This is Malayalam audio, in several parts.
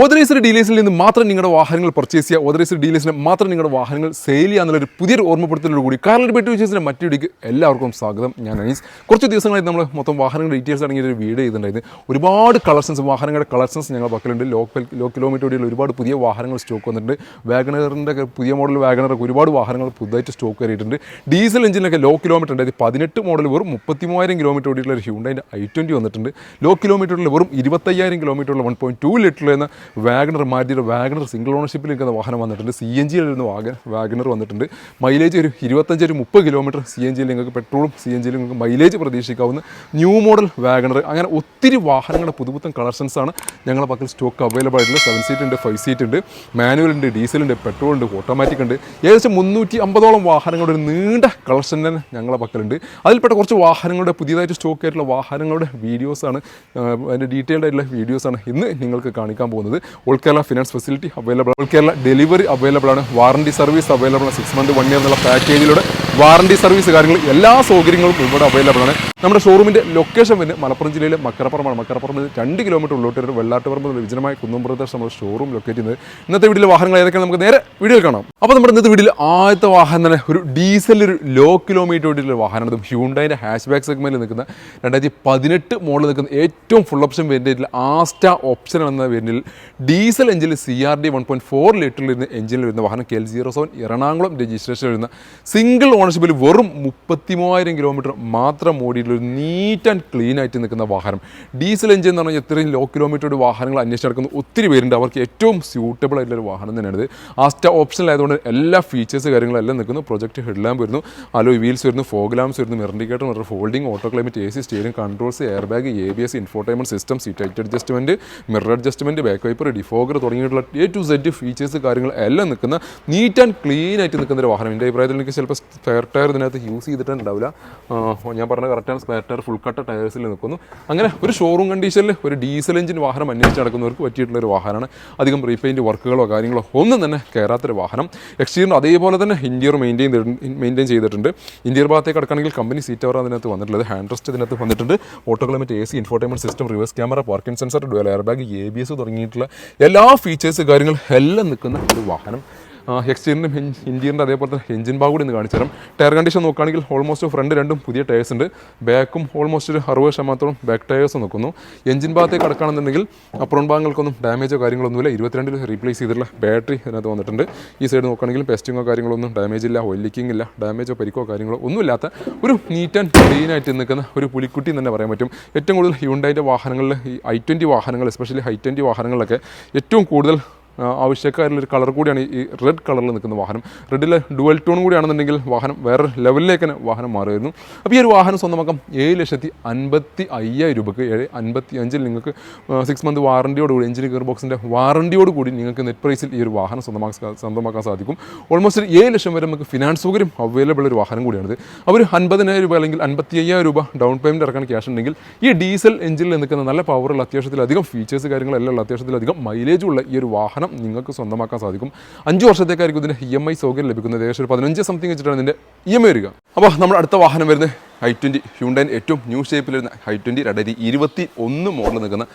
ഓതറൈസ്ഡ് ഡീലേഴ്സിൽ നിന്ന് മാത്രം നിങ്ങളുടെ വാഹനങ്ങൾ പർച്ചേസ് ചെയ്യുക ഓതറൈസ്ഡ് ഡീലേഴ്സിന് മാത്രം നിങ്ങളുടെ വാഹനങ്ങൾ സെയിൽ ചെയ്യുക എന്നുള്ളൊരു പുതിയൊരു ഓർമ്മപ്പെടുത്തലോട് കൂടി കാറിൽ ബെറ്റ് വിശേഷത്തിന്റെ മറ്റു വീഡിയോക്ക് എല്ലാവർക്കും സ്വാഗതം. ഞാൻ അനീസ്. കുറച്ച് ദിവസങ്ങളായി നമ്മൾ മൊത്തം വാഹനങ്ങളുടെ ഡീറ്റെയിൽസ് അടങ്ങിയ ഒരു വീഡിയോ ചെയ്തിട്ടുണ്ടായിരുന്നു. ഒരുപാട് കളക്ഷൻസ് വാഹനങ്ങളുടെ കളക്ഷൻസ് ഞങ്ങൾ പക്കലുണ്ട്. ലോ ലോ കിലോമീറ്റർ ഓടിയുള്ള ഒരുപാട് പുതിയ വാഹനങ്ങൾ സ്റ്റോക്ക് വന്നിട്ടുണ്ട്. വാഗണറിന്റെ പുതിയ മോഡൽ വാഗണറൊക്കെ ഒരുപാട് വാഹനങ്ങൾ പുതുതായിട്ട് സ്റ്റോക്ക് കയറിയിട്ടുണ്ട്. ഡീസൽ എഞ്ചിനൊക്കെ ലോ കിലോമീറ്റർ ഉണ്ടായത് പതിനെട്ട് മോഡൽ വെറും മുപ്പത്തി മൂവായിരം കിലോമീറ്റർ ഓടിയിട്ടുള്ള ഒരു ഹ്യൂണ്ടൈന്റെ ഐ ട്വന്റി വന്നിട്ടുണ്ട്. ലോ കിലോമീറ്ററിൽ വെറും ഇരുപത്തയ്യായിരം കിലോമീറ്ററുള്ള വൺ പോയിന്റ് ടു ലിറ്ററിൽ എന്ന വാഗണർ മാറ്റിയുടെ വാഗണർ സിംഗിൾ ഓണർഷിപ്പിൽ നിൽക്കുന്ന വാഹനം വന്നിട്ടുണ്ട്. സി എൻ ജിയിൽ വാഗ വാഗണർ വന്നിട്ടുണ്ട്. മൈലേജ് ഒരു ഇരുപത്തഞ്ച് ഒരു മുപ്പത് കിലോമീറ്റർ സി എൻ ജിയിൽ നിങ്ങൾക്ക് പെട്രോളും സി എൻ ജിയിൽ നിങ്ങൾക്ക് മൈലേജ് പ്രതീക്ഷിക്കാവുന്ന ന്യൂ മോഡൽ വാഗണർ. അങ്ങനെ ഒത്തിരി വാഹനങ്ങളുടെ പുതുപുത്തൻ കളക്ഷൻസ് ആണ് ഞങ്ങളുടെ പക്കൽ സ്റ്റോക്ക് അവൈലബിൾ ആയിട്ടുള്ള സെവൻ സീറ്റ് ഉണ്ട് ഫൈവ് സീറ്റ് ഉണ്ട് മാനുവൽ ഉണ്ട് ഡീസൽ ഉണ്ട് പെട്രോൾ ഉണ്ട് ഓട്ടോമാറ്റിക് ഉണ്ട്. ഏകദേശം മുന്നൂറ്റി അമ്പതോളം വാഹനങ്ങളുടെ ഒരു നീണ്ട കളക്ഷൻ തന്നെ ഞങ്ങളുടെ പക്കലുണ്ട്. അതിൽപ്പെട്ട കുറച്ച് വാഹനങ്ങളുടെ പുതിയതായിട്ട് സ്റ്റോക്ക് ആയിട്ടുള്ള വാഹനങ്ങളുടെ വീഡിയോസാണ് അതിന്റെ ഡീറ്റെയിൽഡ് ആയിട്ടുള്ള വീഡിയോസാണ് ഇന്ന് നിങ്ങൾക്ക് കാണിക്കാൻ പോകുന്നത്. All Kerala finance facility available all Kerala delivery available ആണ്. വാറണ്ടി സർവീസ് അവൈലബിൾ ആണ്. സിക്സ് മന്ത് വൺ ഇയർ എന്നുള്ള പാക്കേജിലൂടെ വാറണ്ടി സർവീസ് കാര്യങ്ങൾ എല്ലാ സൗകര്യങ്ങളും ഇവിടെ അവൈലബിൾ ആണ്. നമ്മുടെ ഷോറൂമിന്റെ ലൊക്കേഷൻ വരുന്നത് മലപ്പുറം ജില്ലയിലെ മക്കരപ്പുറമാണ്. മക്കരപ്പുറം രണ്ട് കിലോമീറ്റർ ഉള്ളോട്ട് ഒരു വെള്ളാട്ടുപറമ്പ് വിജനമായ കുന്നംപുറത്താണ് നമ്മുടെ ഷോറൂം ലൊക്കേറ്റ് ചെയ്യുന്നത്. ഇന്നത്തെ വീട്ടിലെ വാഹനങ്ങൾ ഏതൊക്കെയാണ് നമുക്ക് നേരെ വീഡിയോയിൽ കാണാം. അപ്പോൾ നമ്മുടെ ഇന്നത്തെ വീട്ടിൽ ആദ്യത്തെ വാഹനം തന്നെ ഒരു ഡീസൽ ഒരു ലോ കിലോമീറ്റർ ഓടിയിട്ടുള്ള വാഹനമാണ്. ഇത് ഹ്യൂണ്ടായിന്റെ ഹാഷ് ബാക്ക് സെഗ്മെന്റിൽ നിൽക്കുന്ന രണ്ടായിരത്തി പതിനെട്ട് മോഡൽ നിൽക്കുന്ന ഏറ്റവും ഫുൾ ഓപ്ഷൻ വേരിയന്റിൽ ആസ്റ്റ ഓപ്ഷൻ എന്ന വേരിയന്റിൽ ഡീസൽ എഞ്ചിനിൽ C R D one point four ലിറ്ററിൽ വരുന്ന എഞ്ചിനിൽ വരുന്ന വാഹനം K L zero seven Ernakulam registration വരുന്ന സിംഗിൾ ഓണർഷിപ്പിൽ വെറും മുപ്പത്തി മൂവായിരം കിലോമീറ്റർ മാത്രം ഓടിയിട്ടുള്ള ഒരു നീറ്റ് ആൻഡ് ക്ലീൻ ആയിട്ട് നിൽക്കുന്ന വാഹനം. ഡീസൽ എഞ്ചിൻ എന്ന് പറഞ്ഞാൽ ഇത്രയും ലോ കിലോമീറ്റർ വാഹനങ്ങൾ അന്വേഷിച്ച് നടക്കുന്ന ഒത്തിരി പേരുണ്ട്. അവർക്ക് ഏറ്റവും സ്യൂട്ടബിൾ ആയിട്ടുള്ള ഒരു വാഹനം തന്നെയാണ് ആസ്റ്റ ഓപ്ഷനിലായതുകൊണ്ട് എല്ലാ ഫീച്ചേഴ്സ് കാര്യങ്ങളെല്ലാം നിൽക്കുന്നു. പ്രൊജക്ട് ഹെഡ്ലാം വരുന്നു. അലോ വീൽസ് വരുന്നു. ഫോഗ് ലാംസ് വരുന്നു. മെറിൻഡിക്കേറ്റർ വരുന്നു folding auto climate A C steering controls air bag A B S infotainment system seat height adjustment mirror adjustment back wiper defogger തുടങ്ങിയിട്ടുള്ള എ ടു സെഡ് ഫീച്ചേഴ്സ് കാര്യങ്ങൾ എല്ലാം നിൽക്കുന്ന നീറ്റ് ആൻഡ് ക്ലീൻ ആയിട്ട് നിൽക്കുന്ന ഒരു വാഹനം. എന്റെ അഭിപ്രായത്തിൽ എനിക്ക് ചിലപ്പോൾ സ്പെയർ ടയർ ഇതിനകത്ത് യൂസ് ചെയ്തിട്ടുണ്ടാവില്ല. ഞാൻ പറഞ്ഞ കറക്റ്റാണ് സ്പെയർ ടയർ ഫുൾ കട്ട ടയേഴ്സിൽ നിൽക്കുന്നു. അങ്ങനെ ഒരു ഷോറൂം കണ്ടീഷനിൽ ഒരു ഡീസൽ എഞ്ചിൻ വാഹനം അന്വേഷിച്ച് നടക്കുന്നവർക്ക് പറ്റിയിട്ടുള്ള ഒരു വാഹനമാണ്. അധികം റീപെയിന്റ് വർക്കുകളോ കാര്യങ്ങളോ ഒന്നും തന്നെ കയറാത്തൊരു വാഹനം. എക്സ്റ്റീരിയർ അതേപോലെ തന്നെ ഇന്റീരിയർ മെയിന്റെയിൻ മെയിന്റെയിൻ ചെയ്തിട്ടുണ്ട്. ഇന്റീരിയർ ഭാഗത്തേക്ക് കിടക്കുകയാണെങ്കിൽ കമ്പനി സീറ്റ് അവർ അതിനകത്ത് വന്നിട്ടുള്ളത്. ഹാൻഡ് റെസ്റ്റ് ഇതിനകത്ത് വന്നിട്ടുണ്ട്. Auto climate A C infotainment system reverse camera parking sensor dual air bag A B S തുടങ്ങിയിട്ടുള്ള എല്ലാ ഫീച്ചേഴ്സ് കാര്യങ്ങൾ എല്ലാം നിൽക്കുന്ന ഒരു വാഹനം. എക്സ്റ്റീരിയറിന്റെ ഇന്റീരിയറിന്റെ അതേപോലെ തന്നെ എഞ്ചിൻ ഭാഗം കൂടി ഒന്ന് കാണിച്ചു തരാം. ടയർ കണ്ടീഷൻ നോക്കുകയാണെങ്കിൽ ഓൾമോസ്റ്റ് ഫ്രണ്ട് രണ്ടും പുതിയ ടയേഴ്സ് ഉണ്ട്. ബാക്കും ഓൾമോസ്റ്റ് ഒരു അറുപത് ശതമാനത്തോളം ബാക്ക് ടയേഴ്സ് നിൽക്കുന്നു. എഞ്ചിൻ ഭാഗത്തേക്ക് കിടക്കുകയാണെന്നുണ്ടെങ്കിൽ അപ്പുറം ഭാഗങ്ങൾക്കൊന്നും ഡാമേജോ കാര്യങ്ങളൊന്നുമില്ല. ഇരുപത്തിരണ്ടിൽ റീപ്ലേസ് ചെയ്തിട്ടുള്ള ബാറ്ററി ഇതിനകത്ത് വന്നിട്ടുണ്ട്. ഈ സൈഡ് നോക്കുകയാണെങ്കിൽ പെസ്റ്റിങ്ങോ കാര്യങ്ങളൊന്നും ഡാമേജ് ഇല്ല ഓയിൽ ഇല്ല ഡാമേജോ പരിക്കോ കാര്യങ്ങളോ ഒന്നുമില്ലാത്ത ഒരു നീറ്റ് ആൻഡ് ക്ലീൻ ആയിട്ട് നിൽക്കുന്ന ഒരു പുലിക്കുട്ടി എന്ന് തന്നെ പറയാൻ പറ്റും. ഏറ്റവും കൂടുതൽ ഹ്യൂണ്ടായിന്റെ വാഹനങ്ങളിൽ ഈ ഐ ട്വന്റി വാഹനങ്ങൾ എസ്പെഷ്യലി ഹൈ ട്വന്റി വാഹനങ്ങളിലൊക്കെ ഏറ്റവും കൂടുതൽ ആ, ആവശ്യക്കാരിൽ ഒരു കളർ കൂടിയാണ് ഈ റെഡ് കളറിൽ നിൽക്കുന്ന വാഹനം. റെഡിലെ ഡുവൽ ടോൺ കൂടിയാണെന്നുണ്ടെങ്കിൽ വാഹനം വേറെ ലെവലിലേക്ക് തന്നെ വാഹനം മാറുമായിരുന്നു അപ്പോൾ ഈ ഒരു വാഹനം സ്വന്തമാക്കാം ഏഴ് ലക്ഷത്തി അൻപത്തി അയ്യായിരം രൂപക്ക് ഏഴ് അൻപത്തി അഞ്ചിൽ നിങ്ങൾക്ക് സിക്സ് മന്ത് വാറണ്ടിയോട് കൂടി എഞ്ചിൻ ഗിയർ ബോക്സിന്റെ വാറണ്ടിയോട് കൂടി നിങ്ങൾക്ക് നെറ്റ് പ്രൈസിൽ ഈ ഒരു വാഹനം സ്വന്തമാക്കാൻ സ്വന്തമാക്കാൻ സാധിക്കും. ഓൾമോസ്റ്റ് ഏഴ് ലക്ഷം വരെ നമുക്ക് ഫിനാൻസ് സൗകര്യം അവൈലബിൾ ഒരു വാഹനം കൂടിയാണിത്. അവർ അൻപതിനായിരം രൂപ അല്ലെങ്കിൽ അൻപത്തി അയ്യായിരം രൂപ ഡൗൺ പേയ്മെന്റ് ഇറക്കാൻ ക്യാഷ് ഉണ്ടെങ്കിൽ ഈ ഡീസൽ എഞ്ചിനിൽ നിൽക്കുന്ന നല്ല പവറുള്ള അത്യാവശ്യത്തിലധികം ഫീച്ചേഴ്സ് കാര്യങ്ങളെല്ലാം അത്യാവശ്യത്തിലധികം മൈലേജ് ഉള്ള ഈ ഒരു വാഹനം നിങ്ങൾക്ക് സ്വന്തമാക്കാൻ സാധിക്കും. അഞ്ച് വർഷത്തേക്കായിരിക്കും ഇതിന്റെ ഇ എം ഐ സൗകര്യം ലഭിക്കുന്നത്. ഏകദേശം ഒരു പതിനഞ്ച് സംതിങ് വെച്ചിട്ടാണ് ഇതിന്റെ ഇ എം ഐ വരിക. അപ്പോൾ നമ്മുടെ അടുത്ത വാഹനം വരുന്നത് ഹൈ ട്വന്റി ഹ്യൂണ്ടൈൻ ഏറ്റവും ന്യൂ ഷേപ്പിൽ വരുന്ന ഹൈ ട്വന്റി രണ്ടായിരത്തി ഇരുപത്തി ഒന്ന് മോഡൽ നിൽക്കുന്ന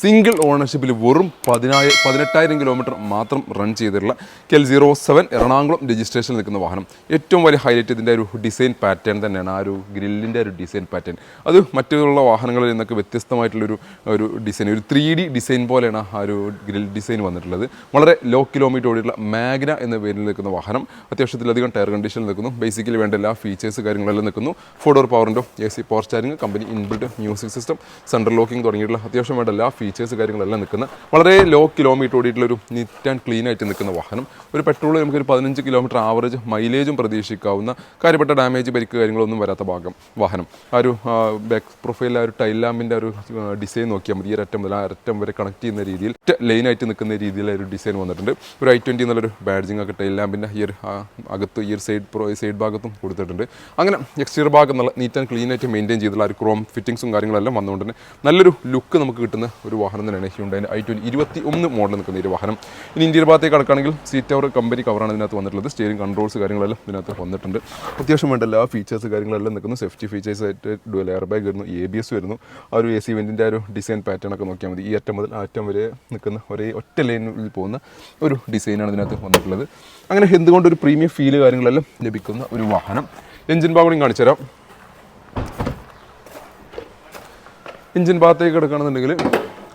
സിംഗിൾ ഓണർഷിപ്പിൽ വെറും പതിനായിരം പതിനെട്ടായിരം കിലോമീറ്റർ മാത്രം റൺ ചെയ്തിട്ടുള്ള കെൽ സീറോ സെവൻ എറണാകുളം രജിസ്ട്രേഷനിൽ നിൽക്കുന്ന വാഹനം. ഏറ്റവും വലിയ ഹൈലൈറ്റ് ഇതിന്റെ ഒരു ഡിസൈൻ പാറ്റേൺ തന്നെയാണ്. ആ ഒരു ഗ്രില്ലിന്റെ ഒരു ഡിസൈൻ പാറ്റേൺ അത് മറ്റുള്ള വാഹനങ്ങളിൽ നിന്നൊക്കെ വ്യത്യസ്തമായിട്ടുള്ളൊരു ഒരു ഡിസൈൻ ഒരു ത്രീ ഡി ഡിസൈൻ പോലെയാണ് ആ ഒരു ഗ്രിൽ ഡിസൈൻ വന്നിട്ടുള്ളത്. വളരെ ലോ കിലോമീറ്റർ ഓടിയിട്ടുള്ള മാഗ്ന എന്ന പേരിൽ നിൽക്കുന്ന വാഹനം. അത്യാവശ്യത്തിലധികം ടയർ കണ്ടീഷനിൽ നിൽക്കുന്നു. ബേസിക്കലി വേണ്ട എല്ലാ ഫീച്ചേഴ്സ് കാര്യങ്ങളെല്ലാം നിൽക്കുന്നു. ഫോർ ഡോർ പവറിന്റെ A C power company inbuilt music system central locking തുടങ്ങിയിട്ടുള്ള അത്യാവശ്യം വേണ്ട എല്ലാ ഫീച്ചേഴ്സ് കാര്യങ്ങളെല്ലാം നിൽക്കുന്ന വളരെ ലോ കിലോമീറ്റർ ഓടിയിട്ടുള്ള ഒരു നീറ്റ് ആൻഡ് ക്ലീൻ ആയിട്ട് നിൽക്കുന്ന വാഹനം. ഒരു പെട്രോൾ നമുക്കൊരു പതിനഞ്ച് കിലോമീറ്റർ ആവറേജ് മൈലേജും പ്രതീക്ഷിക്കാവുന്ന കാര്യപ്പെട്ട ഡാമേജ് പരിക്ക് കാര്യങ്ങളൊന്നും വരാത്ത ഭാഗം വാഹനം. ആ ഒരു ബാക്ക് പ്രൊഫൈലിൽ ആ ഒരു ടൈൽ ലാമ്പിന്റെ ഒരു ഡിസൈൻ നോക്കിയാൽ മതി. ഈ ഒരറ്റം മുതൽ ആ അറ്റം വരെ കണക്ട് ചെയ്യുന്ന രീതിയിൽ ലൈൻ ആയിട്ട് നിൽക്കുന്ന രീതിയിൽ ഒരു ഡിസൈൻ വന്നിട്ടുണ്ട്. ഒരു ഐ ട്വന്റി എന്നുള്ളൊരു ബാഡ്ജിങ് ഒക്കെ ടൈൽ ലാമ്പിന്റെ ഈ ഒരു അകത്ത് ഈ ഒരു സൈഡ് പ്രോ സൈഡ് ഭാഗത്തും കൊടുത്തിട്ടുണ്ട്. അങ്ങനെ എക്സ്റ്റീരിയർ ഭാഗം നല്ല നീറ്റ് ആൻഡ് ക്ലീൻ ആയിട്ട് മെയിന്റെയിൻ ചെയ്തിട്ടുള്ള ഒരു ക്രോം ഫിറ്റിങ്സും കാര്യങ്ങളെല്ലാം വന്നുകൊണ്ട് തന്നെ നല്ലൊരു ലുക്ക് നമുക്ക് കിട്ടുന്ന ഒരു ഒരു വാഹനം തന്നെയാണ് ഹ്യുണ്ടായി ഐ ട്വന്റി ഇരുപത്തി ഒന്ന് മോഡൽ നിൽക്കുന്ന ഒരു വാഹനം. ഇനി ഇന്ത്യയുടെ ഭാഗത്തേക്ക് കടക്കുകയാണെങ്കിൽ സീറ്റ് അവർ കമ്പനി കവറാണ് ഇതിനകത്ത് വന്നിട്ടുള്ളത്. സ്റ്റിയറിംഗ് കൺട്രോൾസ് കാര്യങ്ങളെല്ലാം ഇതിനകത്ത് വന്നിട്ടുണ്ട്. അത്യാവശ്യം വേണ്ട എല്ലാ ഫീച്ചേഴ്സ് കാര്യങ്ങളെല്ലാം നിൽക്കുന്നു. സേഫ്റ്റി ഫീച്ചേഴ്സ് ആയിട്ട് ഡുവൽ എയർ ബാഗ് വരുന്നു എ ബി എസ് വരുന്നു. ആ ഒരു എ സി വെന്റിന്റെ ആ ഒരു ഡിസൈൻ പാറ്റേൺ ഒക്കെ നോക്കിയാൽ മതി. ഈ അറ്റം മുതൽ ആ അറ്റം വരെ നിൽക്കുന്ന ഒരേ ഒറ്റ ലൈനിൽ പോകുന്ന ഒരു ഡിസൈനാണ് ഇതിനകത്ത് വന്നിട്ടുള്ളത്. അങ്ങനെ എന്തുകൊണ്ട് ഒരു പ്രീമിയം ഫീൽ കാര്യങ്ങളെല്ലാം ലഭിക്കുന്ന ഒരു വാഹനം. എഞ്ചിൻ ഭാഗം കാണിച്ചു തരാം. എഞ്ചിൻ ഭാഗത്തേക്ക് എടുക്കുകയാണെന്നുണ്ടെങ്കിൽ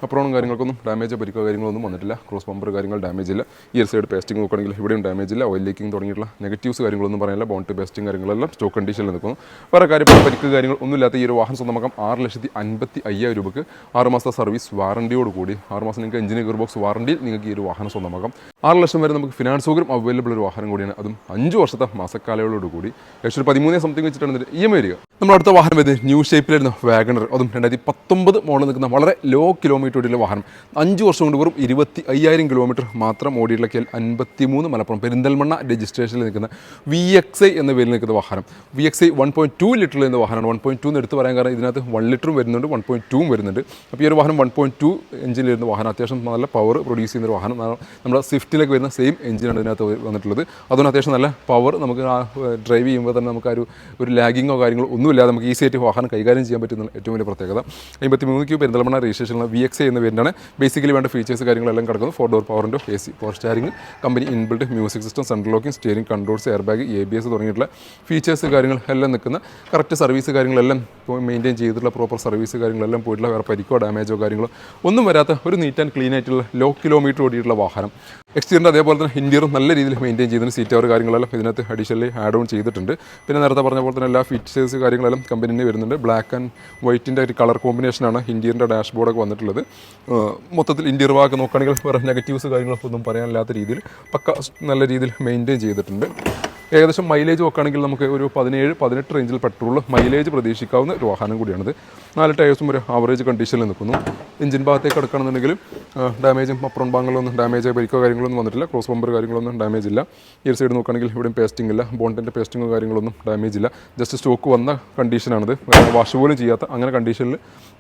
അപ്രോണും കാര്യങ്ങൾക്കൊന്നും ഡാമേജ് പരിക്കോ കാര്യങ്ങളൊന്നും വന്നിട്ടില്ല. ക്രോസ് ബമ്പർ കാര്യങ്ങൾ ഡാമേജ് ഇല്ല. ഈ സൈഡ് പേസ്റ്റിംഗ് നോക്കുകയാണെങ്കിൽ ഇവിടെയും ഡാമേജ് ഇല്ല. ഓയിൽ ലീക്കിംഗ് തുടങ്ങിയിട്ടുള്ള നെഗറ്റീവ്സ് കാര്യങ്ങളൊന്നും പറയാനില്ല. ബോണ്ട് പേസ്റ്റിംഗ് കാര്യങ്ങളെല്ലാം സ്റ്റോക്ക് കണ്ടീഷനിൽ നിൽക്കുന്നു. വേറെ കാര്യപ്പെട്ട പരിക്ക് കാര്യങ്ങൾ ഒന്നുമില്ലാത്ത ഈ ഒരു വാഹനം സ്വന്തമാക്കാം ആറ് ലക്ഷത്തി അൻപത്തി അയ്യായിരം രൂപയ്ക്ക് ആറ് മാസത്തെ സർവീസ് വാറണ്ടിയോട് കൂടി. ആറ് മാസം നിങ്ങൾക്ക് എഞ്ചിൻ ബോക്സ് വാറണ്ടിയിൽ നിങ്ങൾക്ക് ഈ ഒരു വാഹനം സ്വന്തമാക്കാം. ആറ് ലക്ഷം വരെ നമുക്ക് ഫിനാൻസ് സൗകര്യം അവൈലബിൾ ഒരു വാഹനം കൂടിയാണ്. അതും അഞ്ച് വർഷത്തെ മാസക്കാലയോട് കൂടി. ഏകദേശം ഒരു പതിമൂന്നേ സംതിങ് വെച്ചിട്ടാണ് ഇ എം വരിക. നമ്മുടെ അടുത്ത വാഹനം വരുന്നത് ന്യൂ ഷേപ്പിലായിരുന്നു വാഗണർ അതും രണ്ടായിരത്തി പത്തൊമ്പത് മോഡൽ നിൽക്കുന്ന വളരെ ലോ കിലോമീറ്റർ ഓടിയുള്ള വാഹനം. അഞ്ച് വർഷം കൊണ്ട് വെറും ഇരുപത്തി അയ്യായിരം കിലോമീറ്റർ മാത്രം ഓടിയുള്ള കേൽ അൻപത്തി മൂന്ന് മലപ്പുറം പെരിന്തൽമണ്ണ രജിസ്ട്രേഷനിൽ നിൽക്കുന്ന വി എക്സ് ഐ എന്ന പേരിൽ നിൽക്കുന്ന വാഹനം. V X I one point two ലിറ്ററിൽ എന്ന വാഹനമാണ്. വൺ പോയിന്റ് ടു എന്ന് എടുത്ത് പറയാൻ കാരണം ഇതിനകത്ത് വൺ ലിറ്ററും വരുന്നുണ്ട് വൺ പോയിന്റ് ടൂവും വരുന്നുണ്ട്. അപ്പോൾ ഈ ഒരു വാഹനം വൺ പോയിന്റ് ടു എഞ്ചിനിൽ വരുന്ന വാഹനം അത്യാവശ്യം നല്ല പവർ പ്രൊഡ്യൂസ് ചെയ്യുന്ന ഒരു വാഹനം. നമ്മുടെ സ്വിഫ്റ്റിലൊക്കെ വരുന്ന സെയിം എഞ്ചിനാണ് ഇതിനകത്ത് വന്നിട്ടുള്ളത്. അതുകൊണ്ട് അത്യാവശ്യം നല്ല പവർ നമുക്ക് ആ ഡ്രൈവ് ചെയ്യുമ്പോൾ തന്നെ നമുക്ക് ആ ഒരു ഒരു ലാഗിങ്ങോ കാര്യങ്ങളോ ഒന്നുമില്ലാതെ നമുക്ക് ഈസി ആയിട്ട് വാഹനം കൈകാര്യം ചെയ്യാൻ പറ്റുന്ന ഏറ്റവും വലിയ പ്രത്യേകത. അമ്പത്തി മൂന്ന് ക്യൂ പെരിന്തൽമണ്ണ രജിസ്ട്രേഷനുള്ള വി എക്സ് എന്ന പേരിലാണ് ബേസിക്കലി വേണ്ട ഫീച്ചേഴ്സ് കാര്യങ്ങളെല്ലാം കിടക്കുന്നത് ഫോർ ഡോർ പവറിന്റെ A C power steering company inbuilt music system central locking steering controls air bag A B S തുടങ്ങിയിട്ടുള്ള ഫീച്ചേഴ്സ് കാര്യങ്ങൾ എല്ലാം നിൽക്കുന്ന കറക്റ്റ് സർവീസ് കാര്യങ്ങളെല്ലാം മെയിന്റെയിൻ ചെയ്തിട്ടുള്ള പ്രോപ്പർ സർവീസ് കാര്യങ്ങളെല്ലാം പോയിട്ടുള്ള വേറെ പരിക്കോ ഡാമേജോ കാര്യങ്ങളോ ഒന്നും വരാത്ത ഒരു നീറ്റ് ആൻഡ് ക്ലീൻ ആയിട്ടുള്ള ലോ കിലോമീറ്റർ ഓടിയിട്ടുള്ള വാഹനം. എക്സ്റ്റീരിയർ അതേപോലെ തന്നെ ഇന്ത്യറും നല്ല രീതിയിൽ മെയിന്റെയിൻ ചെയ്തിട്ടുണ്ട് സീറ്റ് അവർ കാര്യങ്ങളെല്ലാം ഇതിനകത്ത് അഡീഷണലി ആഡ് ഓൺ ചെയ്തിട്ടുണ്ട്. പിന്നെ നേരത്തെ പറഞ്ഞ പോലെ തന്നെ എല്ലാ ഫീച്ചേഴ്സ് കാര്യങ്ങളെല്ലാം കമ്പനിന് വരുന്നുണ്ട്. ബ്ലാക്ക് ആൻഡ് വൈറ്റിന്റെ ഒരു കളർ കോമ്പിനേഷനാണ് ഇന്ത്യന്റെ ഡാഷ്ബോർഡൊക്കെ വന്നിട്ടുള്ളത്. മൊത്തത്തിൽ ഇന്റീരിയർ ഭാഗം നോക്കുകയാണെങ്കിൽ വേറെ നെഗറ്റീവ്സ് കാര്യങ്ങളൊക്കെ ഒന്നും പറയാനില്ലാത്ത രീതിയിൽ പക്ക നല്ല രീതിയിൽ മെയിന്റെയിൻ ചെയ്തിട്ടുണ്ട്. ഏകദേശം മൈലേജ് നോക്കുകയാണെങ്കിൽ നമുക്ക് ഒരു പതിനേഴ് പതിനെട്ട് റേഞ്ചിൽ പെട്രോൾ മൈലേജ് പ്രതീക്ഷിക്കാവുന്ന ഒരു വാഹനം കൂടിയാണിത്. നാല് ടയേഴ്സും ഒരു ആവറേജ് കണ്ടീഷനിൽ നിൽക്കുന്നു. എഞ്ചിൻ ഭാഗത്തേക്ക് കിടക്കുകയാണെന്നുണ്ടെങ്കിൽ ഡാമേജും അപ്പുറം ഭാഗങ്ങളൊന്നും ഡാമേജ് പരിക്കോ കാര്യങ്ങളൊന്നും വന്നിട്ടില്ല. ക്രോസ് ബമ്പർ കാര്യങ്ങളൊന്നും ഡാമേജ് ഇല്ല. ഈ സൈഡ് നോക്കുകയാണെങ്കിൽ ഇവിടെയും പേസ്റ്റിംഗ് ഇല്ല. ബോണ്ടിന്റെ പേസ്റ്റിങ്ങോ കാര്യങ്ങളൊന്നും ഡാമേജ് ഇല്ല. ജസ്റ്റ് സ്റ്റോക്ക് വന്ന കണ്ടീഷനാണിത് വാഷ് പോലും ചെയ്യാത്ത അങ്ങനെ കണ്ടീഷനിൽ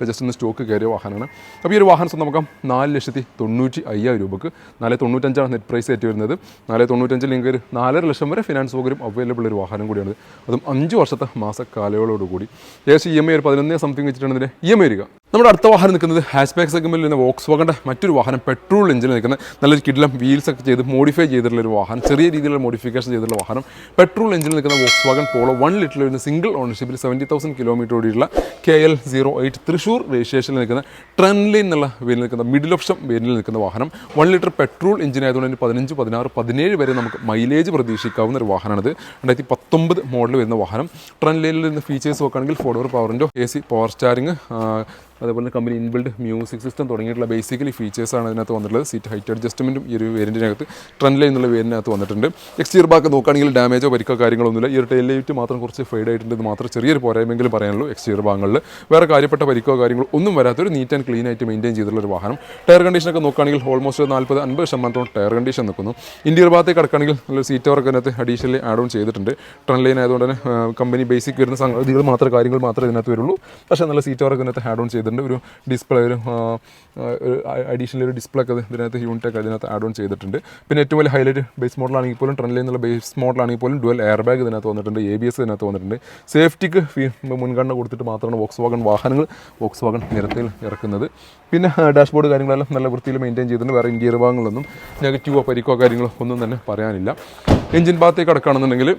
ജസ്റ്റ് ഒന്ന് സ്റ്റോക്ക് കയറിയ വാഹനമാണ്. അപ്പോൾ ഈ ഒരു വാഹനം സ്വന്തമാക്കാം നാല് ലക്ഷത്തി തൊണ്ണൂറ്റി അയ്യായിരം രൂപക്ക് നാല് തൊണ്ണൂറ്റഞ്ചാണ് നെറ്റ് പ്രൈസ് ഏറ്റ് വരുന്നത്. നാല് തൊണ്ണൂറ്റഞ്ചിൽ നിങ്ങൾക്ക് ഒരു നാലര ലക്ഷം വരെ ഫിനാൻസ് സൗകര്യം അവൈലബിൾ ഒരു വാഹനം കൂടിയാണ് അതും അഞ്ച് വർഷത്തെ മാസക്കാലയോടുകൂടി ഏകദേശം ഇ എം ഐ ഒരു പതിനൊന്നേ സംതിങ് വെച്ചിട്ടാണ് ഇതിന്റെ ഇ എം ഐ വരിക. നമ്മുടെ അടുത്ത വാഹനം നിൽക്കുന്നത് ഹാഷ് ബാക്ക് സെഗ്മെന്റിൽ നിന്ന് വോക്സ് വാഗന്റെ മറ്റൊരു വാഹനം പെട്രോൾ എഞ്ചിൽ നിൽക്കുന്ന നല്ലൊരു കിഡിലും വീൽസ് ഒക്കെ ചെയ്ത് മോഡിഫൈ ചെയ്തിട്ടുള്ള ഒരു വാഹനം ചെറിയ രീതിയിലുള്ള മോഡിഫിക്കേഷൻ ചെയ്തിട്ടുള്ള വാഹനം. പെട്രോൾ എഞ്ചിൽ നിൽക്കുന്ന വോക്സ് വാഗൻ പോളോ വൺ ലിറ്ററിൽ വരുന്ന സിംഗിൾ ഓണർഷിപ്പിൽ seventy thousand kilometre ഓടിയുള്ള K L zero eight Thrissur രജിസ്ട്രേഷനിൽ നിൽക്കുന്ന ട്രെൻലൈൻ എന്നുള്ള വേരിൽ നിൽക്കുന്ന മിഡിൽ ഓപ്ഷൻ വേരിൽ നിൽക്കുന്ന വാഹനം വൺ ലിറ്റർ പെട്രോൾ എഞ്ചിൻ ആയതുകൊണ്ട് തന്നെ പതിനഞ്ച് പതിനാറ് പതിനേഴ് വരെ നമുക്ക് മൈലേജ് പ്രതീക്ഷിക്കാവുന്ന ഒരു വാഹനമാണിത്. രണ്ടായിരത്തി പത്തൊമ്പത് മോഡൽ വരുന്ന വാഹനം. ട്രെൻലൈനിൽ നിന്ന് ഫീച്ചേഴ്സ് നോക്കുകയാണെങ്കിൽ ഫോർ ഡോർ പവറിന്റെ എ സി പവർ സ്റ്റാറിങ് അതേപോലെ തന്നെ കമ്പനി ഇൻബിൽഡ് മ്യൂസിക് സിസ്റ്റം തുടങ്ങിയിട്ടുള്ള ബേസിക്കലി ഫീച്ചേഴ്സാണ് ഇതിനകത്ത് വന്നിട്ടുള്ളത്. സീറ്റ് ഹൈറ്റ് അഡ്ജസ്റ്റ്മെന്റും ഈ ഒരു വേരിയന്റിനകത്ത് ട്രെൻഡ് ലൈൻ എന്നുള്ള വേരിയന്റിനകത്ത് വന്നിട്ടുണ്ട്. എക്സ്റ്റീർ ബാക്ക് നോക്കുകയാണെങ്കിൽ ഡാമേജോ പരിക്കോ കാര്യങ്ങളൊന്നുമില്ല. ഈ ഒരു ടെയിൽ ലൈറ്റ് മാത്രം കുറച്ച് ഫെയ്ഡ് ആയിട്ടുണ്ട്. ഇത് മാത്രം ചെറിയൊരു പോരായ്മെങ്കിലും പറയാനുള്ളൂ എക്സ്റ്റീർ ഭാഗങ്ങളിൽ വേറെ കാര്യപ്പെട്ട പരിക്കോ കാര്യങ്ങളോ ഒന്നും വരാത്തൊരു നീറ്റ് ആൻഡ് ക്ലീൻ ആയിട്ട് മെയിന്റെയിൻ ചെയ്തിട്ടുള്ള ഒരു വാഹനം. ടയർ കണ്ടീഷനൊക്കെ നോക്കുകയാണെങ്കിൽ ഓൾമോസ്റ്റ് നാൽപ്പത് അൻപത് ശതമാനത്തോളം ടയർ കണ്ടീഷൻ നിൽക്കുന്നു. ഇന്ത്യയുടെ ഭാഗത്തേക്ക് കിടക്കുകയാണെങ്കിൽ നല്ല സീറ്റ് അവർക്ക് അതിനകത്ത് അഡീഷണലി ആഡ് ഓൺ ചെയ്തിട്ടുണ്ട്. ട്രെൻഡ് ലൈൻ ആയതുകൊണ്ട് തന്നെ കമ്പനി ബേസിക് വരുന്ന സംഗതികൾ മാത്രം കാര്യങ്ങൾ മാത്രമേ ഇതിനകത്ത് വരുള്ളൂ. പക്ഷേ നല്ല സീറ്റ് അവർക്ക് ഇതിനകത്ത് ആഡ് ഓൺ ചെയ്തിട്ടുണ്ട് ഒരു ഡിസ്പ്ലേ ഒരു അഡീഷണൽ ഒരു ഡിസ്പ്ലേ ഒക്കെ ഇതിനകത്ത് യൂണിറ്റ് ഒക്കെ അതിനകത്ത് ആഡ് ഓൺ ചെയ്തിട്ടുണ്ട്. പിന്നെ ഏറ്റവും വലിയ ഹൈലൈറ്റ് ബേസ് മോഡലാണെങ്കിൽ പോലും ട്രെൻഡ് നിന്നുള്ള ബേസ് മോഡലാണെങ്കിൽ പോലും ഡുവൽ എയർ ബാഗ് ഇതിനകത്ത് വന്നിട്ടുണ്ട് എ ബി എസ് ഇതിനകത്ത് വന്നിട്ടുണ്ട്. സേഫ്റ്റിക്ക് മുൻഗണന കൊടുത്തിട്ട് മാത്രമാണ് വോക്സ് വാഗൺ വാഹനങ്ങൾ വോക്സ് വാഗൺ നിരത്തിൽ ഇറക്കുന്നത്. പിന്നെ ഡാഷ്ബോർഡ് കാര്യങ്ങളെല്ലാം നല്ല വൃത്തിയിൽ മെയിന്റെയിൻ ചെയ്തിട്ടുണ്ട്. വേറെ ഇന്റീരിയർ ഭാഗങ്ങളൊന്നും നെഗറ്റീവോ പരിക്കോ കാര്യങ്ങളോ ഒന്നും തന്നെ പറയാനില്ല. എഞ്ചിൻ ഭാഗത്തേക്ക് കിടക്കുകയാണെന്നുണ്ടെങ്കിൽ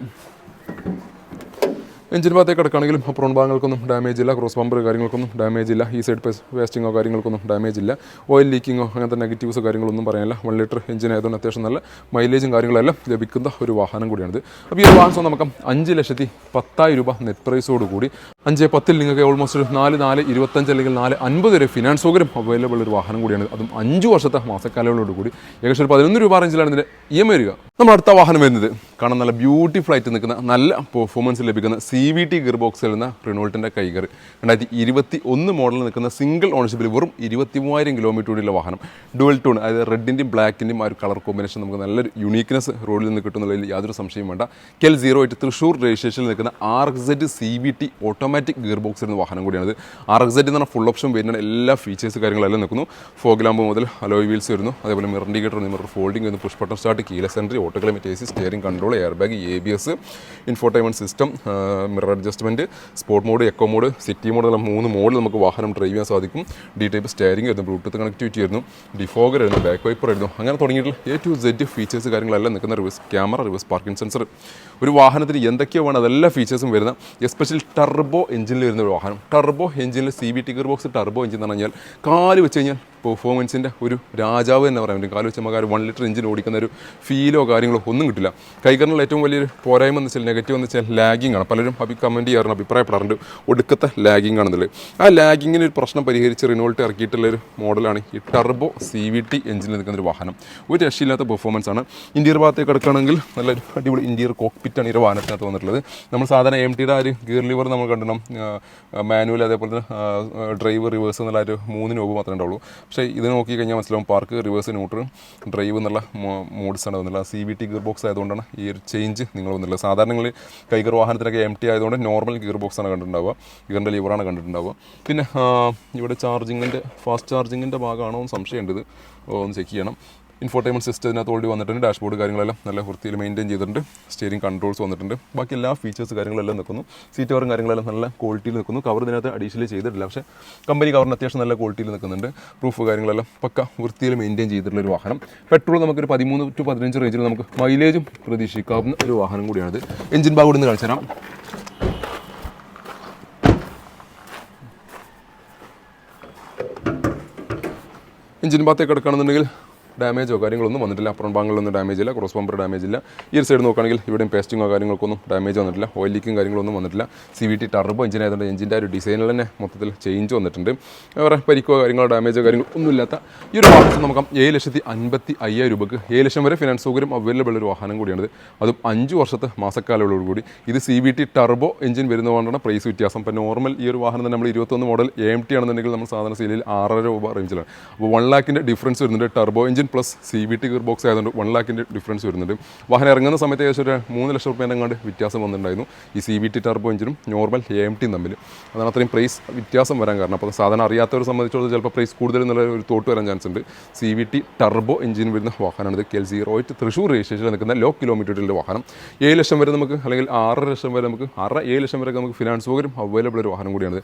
എഞ്ചിൻ ഭാഗത്തേക്ക് കിടക്കുകയാണെങ്കിലും അപ്പുറം ഭാഗങ്ങൾക്കൊന്നും ഡാമേജ് ഇല്ല. ക്രോസ് പമ്പർ കാര്യങ്ങൾക്കൊന്നും ഡാമേജ് ഇല്ല. ഈ സൈഡ് വേസ്റ്റിങ്ങോ കാര്യങ്ങൾക്കൊന്നും ഡാമേജ് ഇല്ല. ഓയിൽ ലീക്കിങ്ങോ അങ്ങനത്തെ നെഗറ്റീവ്സ് കാര്യങ്ങളൊന്നും പറയാനില്ല. വൺ ലിറ്റർ എഞ്ചിൻ ആയതുകൊണ്ട് അത്യാവശ്യം നല്ല മൈലേജും കാര്യങ്ങളെല്ലാം ലഭിക്കുന്ന ഒരു വാഹനം കൂടിയാണിത്. അപ്പോൾ ഈ വാഹനം നമുക്ക് അഞ്ച് ലക്ഷത്തി പത്തായിരം രൂപ നെറ്റ് പ്രൈസോട് കൂടി അഞ്ച് പത്തിൽ നിങ്ങൾക്ക് ഓൾമോസ്റ്റ് ഒരു നാല് നാല് ഇരുപത്തഞ്ച് അല്ലെങ്കിൽ നാല് അൻപത് വരെ ഫിനാൻസ് സൗകര്യം അവൈലബിൾ ഒരു വാഹനം കൂടിയാണ്. അതും അഞ്ച് വർഷത്തെ മാസക്കാലങ്ങളോട് കൂടി ഏകദേശം ഒരു പതിനൊന്ന് രൂപ റേഞ്ചിലാണ് ഇതിന്റെ ഇ എം വരിക. നമ്മുടെ അടുത്ത വാഹനം വരുന്നത് കാണാൻ നല്ല ബ്യൂട്ടിഫുൾ ആയിട്ട് നിൽക്കുന്ന നല്ല പെർഫോമൻസ് ലഭിക്കുന്ന സി വി ടി ഗിയർ ബോക്സിൽ വരുന്ന റിനോൾട്ടിന്റെ കൈകർ രണ്ടായിരത്തി ഇരുപത്തി ഒന്ന് മോഡലിൽ നിൽക്കുന്ന സിംഗിൾ ഓണർഷിപ്പിൽ വെറും ഇരുപത്തി മൂവായിരം കിലോമീറ്റർ കൂടിയുള്ള വാഹനം. ഡുവൽ ടൂൺ അതായത് റെഡിന്റെയും ബ്ലാക്കിന്റെയും ആ ഒരു കളർ കോമ്പിനേഷൻ നമുക്ക് നല്ലൊരു യുണീക്നെസ് റോഡിൽ നിന്ന് കിട്ടുന്നതിൽ യാതൊരു സംശയം വേണ്ട. കെൽ സീറോ എയ്റ്റ് തൃശ്ശൂർ രജിസ്ട്രേഷനിൽ നിൽക്കുന്ന R Z C V T automatic automatic gear box വരുന്ന വാഹനം കൂടിയാണ് ആർ എക്സ് എന്ന് പറഞ്ഞാൽ ഫുൾ ഓപ്ഷൻ വരുന്ന എല്ലാ ഫീച്ചേഴ്സ് കാര്യങ്ങളെല്ലാം നിൽക്കുന്നു. ഫോഗ് ലാമ്പ് മുതൽ അലോയ് വീൽസ് വരുന്നു. അതേപോലെ മിറർ ഇൻഡിക്കേറ്റർ മിറർ ഫോൾഡിംഗ് വരുന്നു. Push button start keyless entry auto climate A C steering control air bag A B S infotainment system mirror adjustment sport mode eco mode city mode എന്നുള്ള മൂന്ന് മോഡിൽ നമുക്ക് വാഹനം ഡ്രൈവ് ചെയ്യാൻ സാധിക്കും. ഡി ടൈപ്പ് സ്റ്റിയറിംഗ് ആയിരുന്നു ബ്ലൂടൂത്ത് കണക്ടിവിറ്റി ആയിരുന്നു ഡിഫോഗർ ആയിരുന്നു ബാക്ക് വൈപ്പർ ആയിരുന്നു അങ്ങനെ തുടങ്ങിയിട്ടുള്ള എ ടു സെഡ് ഫീച്ചേഴ്സ് കാര്യങ്ങളെല്ലാം നിൽക്കുന്ന reverse camera reverse parking sensor ഒരു വാഹനത്തിന് എന്തൊക്കെയാണ് അതെല്ലാ ഫീച്ചേഴ്സും വരുന്ന എസ്പെഷ്യൽ ടർബോ എഞ്ചിനിൽ വരുന്ന ഒരു വാഹനം. ടർബോ എഞ്ചിനിൽ C B T gear box turbo engine എന്ന് പറഞ്ഞാൽ കാൽ വെച്ച് കഴിഞ്ഞാൽ പെർഫോമൻസിന്റെ ഒരു രാജാവ് തന്നെ പറയാൻ പറ്റും കാൽ വെച്ച് നമുക്ക് ആ ഒരു വൺ ലിറ്റർ എഞ്ചിൻ ഓടിക്കുന്ന ഒരു ഫീലോ കാര്യങ്ങളോ ഒന്നും കിട്ടില്ല. കൈകറിനുള്ള ഏറ്റവും വലിയൊരു പോരായ്മ എന്ന് വെച്ചാൽ നെഗറ്റീവ് എന്ന് വെച്ചാൽ ലാഗിങ് ആണ്. പലരും അഭി കമന്റ് ചെയ്യാറുണ്ട് അഭിപ്രായപ്പെടാറുണ്ട്. ഒടുക്കത്തെ ലാഗിങ് ആണെന്നുള്ളത് ആ ലാഗിങ്ങിന് ഒരു പ്രശ്നം പരിഹരിച്ച് റിനോൾട്ട് ഇറക്കിയിട്ടുള്ള ഒരു മോഡലാണ് ഈ ടർബോ സി വി ടി എഞ്ചിനിൽ നിൽക്കുന്ന ഒരു വാഹനം. ഒരു രക്ഷയില്ലാത്ത പെർഫോമൻസ് ആണ്. ഇന്ത്യർ ഭാഗത്തേക്ക് കിടക്കുകയാണെങ്കിൽ നല്ലൊരു അടിപൊളി ഇന്ത്യർ കോക്പിറ്റാണ് ഈ ഒരു വാഹനത്തിനകത്ത് വന്നിട്ടുള്ളത്. നമ്മൾ സാധാരണ എം ടിയുടെ ആ ഒരു ഗിയർ ലിവർ നമ്മൾ കണ്ടണം മാനുവൽ അതേപോലെ തന്നെ ഡ്രൈവ് റിവേഴ്സ് എന്നുള്ള ഒരു മൂന്ന് നോബ് മാത്രമേ ഉണ്ടാവുള്ളൂ. പക്ഷേ ഇത് നോക്കി കഴിഞ്ഞാൽ മനസ്സിലാവും പാർക്ക് റിവേഴ്സ് ന്യൂട്രൽ ഡ്രൈവ് എന്നുള്ള മോഡ്സാണ് വന്നിട്ടുള്ളത്. C B T gear box ആയതുകൊണ്ടാണ് ഈ ഒരു ചേഞ്ച് നിങ്ങൾ വന്നിട്ടുള്ളത്. സാധാരണ നിങ്ങൾ കൈഗർ വാഹനത്തിലൊക്കെ എം ടി ആയതുകൊണ്ട് നോർമൽ ഗിയർ ബോക്സ് ആണ് കണ്ടിട്ടുണ്ടാവുക. ഗിയറിന്റെ ലിവറാണ് കണ്ടിട്ടുണ്ടാവുക. പിന്നെ ഇവിടെ ചാർജിങ്ങിന്റെ ഫാസ്റ്റ് ചാർജിങ്ങിന്റെ ഭാഗമാണോ എന്ന് സംശയമുണ്ട് ഒന്ന് ചെക്ക് ചെയ്യണം. ഇൻഫോർട്ടൈൻമെന്റ് സിസ്റ്റം ഇതിനകത്ത് ഓൾറെഡി വന്നിട്ടുണ്ട്. ഡാഷ്ബോർഡ് കാര്യങ്ങളെല്ലാം നല്ല വൃത്തിയിൽ മെയിന്റെയിൻ ചെയ്തിട്ടുണ്ട്. സ്റ്റിയറിംഗ് കൺട്രോൾസ് വന്നിട്ടുണ്ട്. ബാക്കി എല്ലാ ഫീച്ചേഴ്സ് കാര്യങ്ങളെല്ലാം നിൽക്കുന്നു. സീറ്റ് കവറും കാര്യങ്ങളെല്ലാം നല്ല ക്വാളിറ്റിയിൽ നിൽക്കുന്നു. കവർ ഇതിനകത്ത് അഡീഷണലി ചെയ്തിട്ടില്ല. പക്ഷേ കമ്പനി കവറിന് അത്യാവശ്യം നല്ല ക്വാളിറ്റിയിൽ നിൽക്കുന്നുണ്ട്. പ്രൂഫ് കാര്യങ്ങളെല്ലാം പക്ക വൃത്തിയിൽ മെയിന്റെയിൻ ചെയ്തിട്ടുള്ള ഒരു വാഹനം. പെട്രോൾ നമുക്കൊരു പതിമൂന്ന് ടു പതിനഞ്ച് റേഞ്ചിൽ നമുക്ക് മൈലേജും പ്രതീക്ഷിക്കാവുന്ന ഒരു വാഹനം കൂടിയാണ് എഞ്ചിൻ ഭാഗം ഇവിടുന്ന് കാണിച്ചു തരാം. എഞ്ചിൻ ഭാഗത്തേക്ക് കിടക്കുകയാണെന്നുണ്ടെങ്കിൽ ഡാമേജോ കാര്യങ്ങളൊന്നും വന്നിട്ടില്ല. അപ്പുറം ഭാഗങ്ങളിലൊന്നും ഡാമേജ് ഇല്ല. ക്രോസ് ബമ്പർ ഡാമേജ് ഇല്ല. ഈ ഒരു സൈഡ് നോക്കുകയാണെങ്കിൽ ഇവിടെയും പേസ്റ്റിങ്ങോ കാര്യങ്ങൾക്കൊന്നും ഡാമേജ് വന്നിട്ടില്ല. ഓയിൽ ലീക്കും കാര്യങ്ങളൊന്നും വന്നിട്ടില്ല. C V T turbo engine ആയതുകൊണ്ട് എഞ്ചിന്റെ ഒരു ഡിസൈനിൽ തന്നെ മൊത്തത്തിൽ ചേഞ്ച് വന്നിട്ടുണ്ട്. വേറെ പരിക്കോ കാര്യങ്ങളോ ഡാമേജോ കാര്യങ്ങളോ ഒന്നുമില്ലാത്ത ഈ ഒരു വാഹനം നമുക്ക് ഏഴ് ലക്ഷത്തി അൻപത്തി അയ്യായിരം രൂപക്ക് ഏഴ് ലക്ഷം വരെ ഫിനാൻസ് സൗകര്യം അവൈലബിൾ ഒരു വാഹനം കൂടിയാണ് അതും അഞ്ച് വർഷത്തെ മാസക്കാലങ്ങളോടുകൂടി ഇത് C V T turbo engine വരുന്നതുകൊണ്ടാണ് price വ്യത്യാസം. ഇപ്പോൾ നോർമൽ ഈ ഒരു വാഹനം തന്നെ നമ്മൾ ഇരുപത്തൊന്ന് മോഡൽ എം ടി ആണെന്നുണ്ടെങ്കിൽ നമ്മൾ സാധാരണ സീലിൽ ആറര രൂപ റേഞ്ചിലാണ് അപ്പോൾ വൺ ലാക്കിന്റെ ഡിഫറൻസ് വരുന്നുണ്ട് turbo engine plus C V T gear box ആയതുകൊണ്ട് വൺ ലാക്കിന്റെ ഡിഫറൻസ് വരുന്നുണ്ട്. വാഹനം ഇറങ്ങുന്ന സമയത്ത് ഏകദേശം ഒരു മൂന്ന് ലക്ഷം റുപ്യേന്റെ കണ്ട് വ്യത്യാസം വന്നിട്ടുണ്ടായിരുന്നു. ഈ സി വി ടി ടർബോ എഞ്ചിനും നോർമൽ എ എം ടിയും തമ്മിൽ അതാണ് അത്രയും പ്രൈസ് വ്യത്യാസം വരാൻ കാരണം. അപ്പോൾ സാധാരണ അറിയാത്തവരെ സംബന്ധിച്ചിടത്തോളം ചിലപ്പോൾ പ്രൈസ് കൂടുതൽ എന്നുള്ള ഒരു തോട്ട് വരാൻ ചാൻസ് ഉണ്ട്. C V T turbo engine വരുന്ന വാഹനമാണ് ഇത്. കെൽ സീറോ എയ്റ്റ് തൃശ്ശൂർ രജിസ്ട്രേഷനിൽ നിൽക്കുന്ന ലോ കിലോമീറ്ററിന്റെ വാഹനം. ഏഴ് ലക്ഷം വരെ നമുക്ക് അല്ലെങ്കിൽ ആറര ലക്ഷം വരെ നമുക്ക് ആറര ഏഴ് ലക്ഷം വരെ നമുക്ക് ഫിനാൻസ് സൗകര്യം അവൈലബിൾ ഒരു വാഹനം കൂടിയാണ്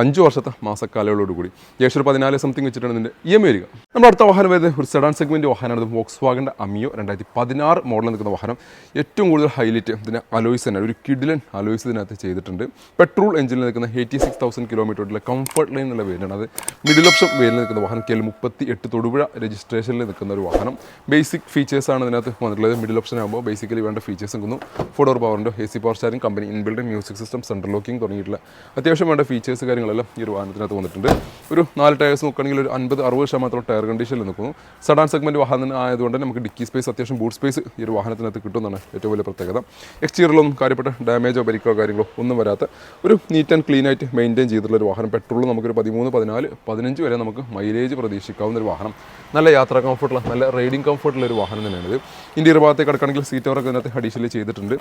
അഞ്ച് വർഷത്തെ മാസക്കാലയോട് കൂടി ഏകദേശം ഒരു പതിനാല് സംതിങ് വെച്ചിട്ടാണ് ഇതിന്റെ ഇ എം ഐ വരിക. നമ്മുടെ അടുത്ത വാഹനം വരുന്നത് ഒരു സെഡാൻ സെഗ്മെന്റ് വാഹനമാണ് വോക്സ് വാഗന്റെ അമിയോ രണ്ടായിരത്തി പതിനാറ് മോഡലിൽ നിൽക്കുന്ന വാഹനം. ഏറ്റവും കൂടുതൽ ഹൈലൈറ്റ് ഇതിന് അലോയ്സ് തന്നെ ഒരു കിഡിലൻ അലോയ്സ് ഇതിനകത്ത് ചെയ്തിട്ടുണ്ട്. പെട്രോൾ എഞ്ചിനിൽ നിൽക്കുന്ന എയ്റ്റി സിക്സ് തൗസൻഡ് കിലോമീറ്ററിലെ കംഫർട്ട് ലൈൻ എന്നുള്ള വേരിയാണ് അത്. മിഡിൽ ഓപ്ഷൻ വേരിൽ നിൽക്കുന്ന വാഹനം കേൽ മുപ്പത്തി എട്ട് തൊടുപുഴ രജിസ്ട്രേഷനിൽ നിൽക്കുന്ന ഒരു വാഹനം. ബേസിക് ഫീച്ചേഴ്സാണ് ഇതിനകത്ത് വന്നിട്ടുള്ളത്. മിഡിൽ ഓപ്ഷൻ ആകുമ്പോൾ ബേസിക്കലി വേണ്ട ഫീച്ചേഴ്സ് നിൽക്കുന്നു. ഫോർ ഡോർ പവറിന്റെ A C power steering company inbuilt music system central locking തുടങ്ങിയിട്ടുള്ള അത്യാവശ്യം വേണ്ട ഫീച്ചേഴ്സ് കാര്യങ്ങളെല്ലാം ഈ ഒരു വാഹനത്തിനകത്ത് വന്നിട്ടുണ്ട്. ഒരു നാല് ടയേഴ്സ് നോക്കുകയാണെങ്കിൽ ഒരു അൻപത് അറുപത് ശതമാനത്തോളം ടയർ കണ്ടീഷനിൽ നിൽക്കുന്നു. സഡാൻ സെഗ്മെന്റ് വാഹനം ആയതുകൊണ്ട് നമുക്ക് ഡിക്കി സ്പേസ് അത്യാവശ്യം ബൂട്ട് സ്പേസ് ഈ ഒരു വാഹനത്തിനകത്ത് കിട്ടുമെന്നാണ് ഏറ്റവും വലിയ പ്രത്യേകത. എക്സ്റ്റീരിയറിലൊന്നും കാര്യപ്പെട്ട ഡാമേജോ പരിക്കോ കാര്യങ്ങളോ ഒന്നും വരാത്ത ഒരു നീറ്റ് ആൻഡ് ക്ലീൻ ആയിട്ട് മെയിന്റെയിൻ ചെയ്തിട്ടുള്ള ഒരു വാഹനം. പെട്രോൾ നമുക്കൊരു പതിമൂന്ന് പതിനാല് പതിനഞ്ച് വരെ നമുക്ക് മൈലേജ് പ്രതീക്ഷിക്കാവുന്ന ഒരു വാഹനം. നല്ല യാത്രാ കംഫർട്ടുള്ള നല്ല റൈഡിംഗ് കംഫർട്ടുള്ള ഒരു വാഹനം തന്നെയാണ് ഇത് ഇന്ത്യയുടെ ഭാഗത്തേക്ക് കിടക്കുകയാണെങ്കിൽ സീറ്റ് അവർക്ക് ഇതിനകത്ത് അഡീഷണലി ചെയ്തിട്ടുണ്ട്.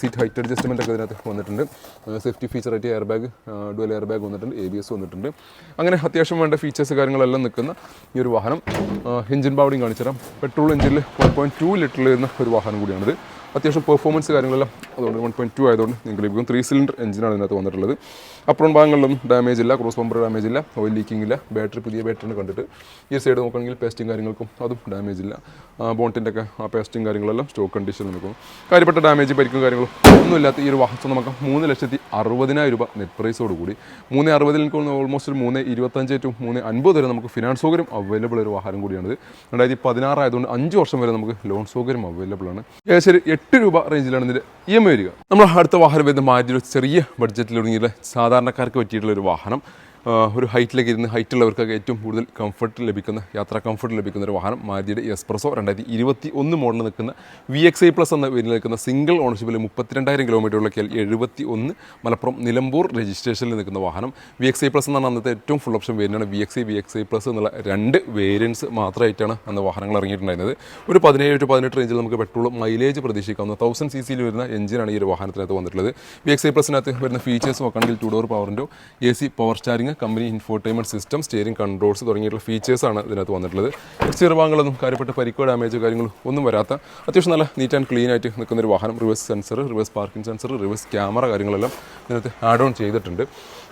സീറ്റ് ഹൈറ്റ് അഡ്ജസ്റ്റ്മെന്റ് ഒക്കെ ഇതിനകത്ത് വന്നിട്ടുണ്ട്. Safety ഫീച്ചറായിട്ട് air bag dual air bag വന്നിട്ടുണ്ട് എ ബി എസ് വന്നിട്ടുണ്ട്. അങ്ങനെ അത്യാവശ്യം വേണ്ട ഫീച്ചേഴ്സ് കാര്യങ്ങളെല്ലാം നിൽക്കുന്ന ഈ ഒരു വാഹനം എഞ്ചിൻ പവറിങ് കാണിച്ചു തരാം പെട്രോൾ എഞ്ചിനിൽ വൺ പോയിന്റ് ടു ലിറ്ററിൽ വരുന്ന ഒരു വാഹനം കൂടിയാണിത്. അത്യാവശ്യം പെർഫോമൻസ് കാര്യങ്ങളെല്ലാം അതുകൊണ്ട് വൺ പോയിന്റ് ടു ആയതുകൊണ്ട് നിങ്ങൾക്ക് ലഭിക്കും. ത്രീ സിലിണ്ടർ എഞ്ചിനാണ് ഇതിനകത്ത് വന്നിട്ടുള്ളത്. അപ്പുറം ഭാഗങ്ങളിലും ഡാമേജ് ഇല്ല ക്രോസ് പമ്പർ ഡാമേജ് ഇല്ല ഓയിൽ ലീക്കിംഗ് ഇല്ല ബാറ്ററി പുതിയ ബാറ്ററിയാണ് കണ്ടിട്ട്. ഈ സൈഡ് നോക്കുകയാണെങ്കിൽ പേസ്റ്റിംഗ് കാര്യങ്ങൾക്കും അതും ഡാമേജ് ഇല്ല. ബോണ്ടിന്റെ ഒക്കെ ആ പേസ്റ്റിംഗ് കാര്യങ്ങളെല്ലാം സ്റ്റോക്ക് കണ്ടീഷൻ നിൽക്കും. കാര്യപ്പെട്ട ഡാമേജ് പരിക്കും കാര്യങ്ങളും ഒന്നുമില്ലാത്ത ഈ ഒരു വാഹനം നമുക്ക് മൂന്ന് ലക്ഷത്തി അറുപതിനായിരം രൂപ നെറ്റ് പ്രൈസോട് കൂടി. മൂന്ന് അറുപതിൽ എനിക്ക് ഓൾമോസ്റ്റ് ഒരു മൂന്ന് ഇരുപത്തഞ്ച് ടു മൂന്ന് അൻപത് വരെ നമുക്ക് ഫിനാൻസ് സൗകര്യം അവൈലബിൾ ഒരു വാഹനം കൂടിയാണ് രണ്ടായിരത്തി പതിനാറ് ആയതുകൊണ്ട് അഞ്ച് വർഷം വരെ നമുക്ക് ലോൺ സൗകര്യം അവൈലബിൾ ആണ്. ഏകദേശം എട്ട് രൂപ റേഞ്ചിലാണ് ഇതിന്റെ ഇ എം ഐ വരിക. നമ്മൾ അടുത്ത വാഹനം വരുന്ന മാറ്റി ഒരു ചെറിയ ബഡ്ജറ്റിൽ ഒതുങ്ങിയുള്ള സാധാരണക്കാർക്ക് പറ്റിയിട്ടുള്ള ഒരു വാഹനം. ഒരു ഹൈറ്റിലേക്ക് ഇരുന്ന് ഹൈറ്റുള്ളവർക്കൊക്കെ ഏറ്റവും കൂടുതൽ കംഫർട്ട് ലഭിക്കുന്ന യാത്രാ കംഫർട്ട് ലഭിക്കുന്ന ഒരു വാഹനം മാരുതിയുടെ എസ്പ്രസോ രണ്ടായിരത്തി ഇരുപത്തി ഒന്ന് മോഡൽ നിൽക്കുന്ന വി എക്സ് ഐ പ്ലസ് എന്ന പേരിൽ നിൽക്കുന്ന സിംഗിൾ ഓണർഷിപ്പിൽ മുപ്പത്തിരണ്ടായിരം കേൾ എഴുപത്തി ഒന്ന് മലപ്പുറം നിലമ്പൂർ രജിസ്ട്രേഷനിൽ നിൽക്കുന്ന വാഹനം. വി എക്സ് ഐ പ്ലസ് എന്നാണ് അന്നത്തെ ഏറ്റവും full option വേരിയന്റാണ് V X I V X I plus എന്നുള്ള രണ്ട് വേരിയൻസ് മാത്രമായിട്ടാണ് അന്ന് വാഹനങ്ങൾ ഇറങ്ങിയിട്ടുണ്ടായിരുന്നത്. ഒരു പതിനേഴ് ടു പതിനെട്ട് റേഞ്ചിൽ നമുക്ക് പെട്രോൾ മൈലേജ് പ്രതീക്ഷിക്കാവുന്ന തൗസൻഡ് സി സിയിൽ വരുന്ന എഞ്ചിനാണ് ഈ ഒരു വാഹനത്തിനകത്ത് വന്നിട്ടുള്ളത്. വി എക്സ് ഐ പ്ലസിനകത്ത് വരുന്ന ഫീച്ചേഴ്സ് നോക്കുകയാണെങ്കിൽ ടു ഡോർ പവറിന്റെ A C power steering company infotainment system steering controls തുടങ്ങിയിട്ടുള്ള ഫീച്ചേഴ്സാണ് ഇതിനകത്ത് വന്നിട്ടുള്ളത്. എക്സ്റ്റീരിയർ ഭാഗങ്ങളൊന്നും കാര്യപ്പെട്ട പരിക്കോ ഡാമേജോ കാര്യങ്ങളോ ഒന്നും വരാത്ത അത്യാവശ്യം നല്ല നീറ്റ് ആൻഡ് ക്ലീൻ ആയിട്ട് നിൽക്കുന്ന ഒരു വാഹനം reverse sensor reverse parking sensor reverse camera കാര്യങ്ങളെല്ലാം ഇതിനകത്ത് ആഡ് ഓൺ ചെയ്തിട്ടുണ്ട്.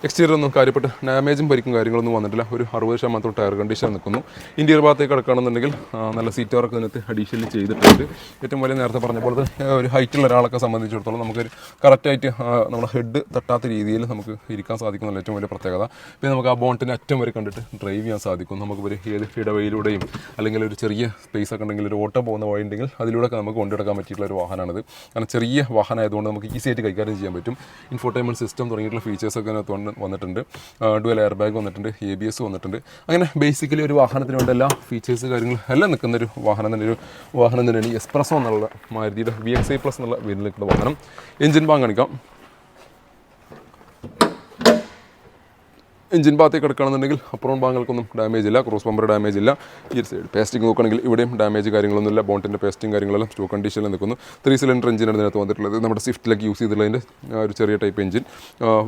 എക്സ്റ്റീരിയർ ഒന്നും കാര്യപ്പെട്ട് ഡാമേജും പരിക്കും കാര്യങ്ങളൊന്നും വന്നിട്ടില്ല. ഒരു അറുപത് ശതമാനത്തോളം ടയർ കണ്ടീഷൻ നിൽക്കുന്നു. ഇന്റീരിയർ ഭാഗത്തേക്ക് കിടക്കുകയാണെന്നുണ്ടെങ്കിൽ നല്ല നല്ല സീറ്റോറൊക്കെ ഇതിനകത്ത് അഡീഷണലി ചെയ്തിട്ടുണ്ട്. ഏറ്റവും വലിയ നേരത്തെ പറഞ്ഞ പോലെ ഒരു ഹൈറ്റുള്ള ഒരാളൊക്കെ സംബന്ധിച്ചിടത്തോളം നമുക്കൊരു കറക്റ്റായിട്ട് നമ്മുടെ ഹെഡ് തട്ടാത്ത രീതിയിൽ നമുക്ക് ഇരിക്കാൻ സാധിക്കുന്ന ഏറ്റവും വലിയ പ്രത്യേകത. പിന്നെ നമുക്ക് ആ ബോണ്ടിന്റെ അറ്റം വരെ കണ്ടിട്ട് ഡ്രൈവ് ചെയ്യാൻ സാധിക്കും. നമുക്ക് ഒരു ഏത് ഇടവയിലൂടെയും അല്ലെങ്കിൽ ഒരു ചെറിയ സ്പേസ് ഒക്കെ ഉണ്ടെങ്കിൽ ഒരു ഓട്ടോ പോകുന്ന വഴി ഉണ്ടെങ്കിൽ അതിലൂടെയൊക്കെ നമുക്ക് കൊണ്ടെടുക്കാൻ പറ്റിയിട്ടുള്ള ഒരു വാഹനമാണിത്. കാരണം ചെറിയ വാഹനമായതുകൊണ്ട് നമുക്ക് ഈസി ആയിട്ട് കൈകാര്യം ചെയ്യാൻ പറ്റും. ഇൻഫോർട്ടൈൻമെന്റ് സിസ്റ്റം തുടങ്ങിയിട്ടുള്ള ഫീച്ചേഴ്സ് ഒക്കെ അതിനകത്ത് വന്ന് വന്നിട്ടുണ്ട്. ഡുവൽ എയർ ബാഗ് വന്നിട്ടുണ്ട് എ ബി എസ് വന്നിട്ടുണ്ട്. അങ്ങനെ ബേസിക്കലി ഒരു വാഹനത്തിന് വേണ്ട എല്ലാ ഫീച്ചേഴ്സ് കാര്യങ്ങളും എല്ലാം നിൽക്കുന്ന ഒരു വാഹനം തന്നെ ഒരു വാഹനം തന്നെയാണ് എക്സ്പ്രസോ എന്നുള്ള മാരുതിയുടെ വി എക്സ് ഐ പ്ലസ് എന്നുള്ള വീട്ടിൽ നിൽക്കുന്ന വാഹനം. എഞ്ചിൻ ഭാഗം കാണിക്കാം. എഞ്ചിൻ ഭാഗത്തേക്ക് കിടക്കുകയാണെന്നുണ്ടെങ്കിൽ അപ്പുറം ഭാഗങ്ങൾക്കൊന്നും ഡാമേജ് ഇല്ല ക്രോസ് ബമ്പർ ഡാമേജ് ഇല്ല. ഈ സൈഡ് പേസ്റ്റിംഗ് നോക്കുകയാണെങ്കിൽ ഇവിടെയും ഡാമേജ് കാര്യങ്ങളൊന്നുമില്ല ബോണ്ടിന്റെ പേസ്റ്റിംഗ് കാര്യങ്ങളെല്ലാം സ്റ്റോ കണ്ടീഷനിൽ നിൽക്കുന്നു. ത്രീ സിലിണ്ടർ എഞ്ചിനാണ് ഇതിനകത്ത് വന്നിട്ടുള്ളത്. നമ്മുടെ സ്വിഫ്റ്റിലേക്ക് യൂസ് ചെയ്തിട്ടുള്ളതിന്റെ ഒരു ചെറിയ ടൈപ്പ് എഞ്ചിൻ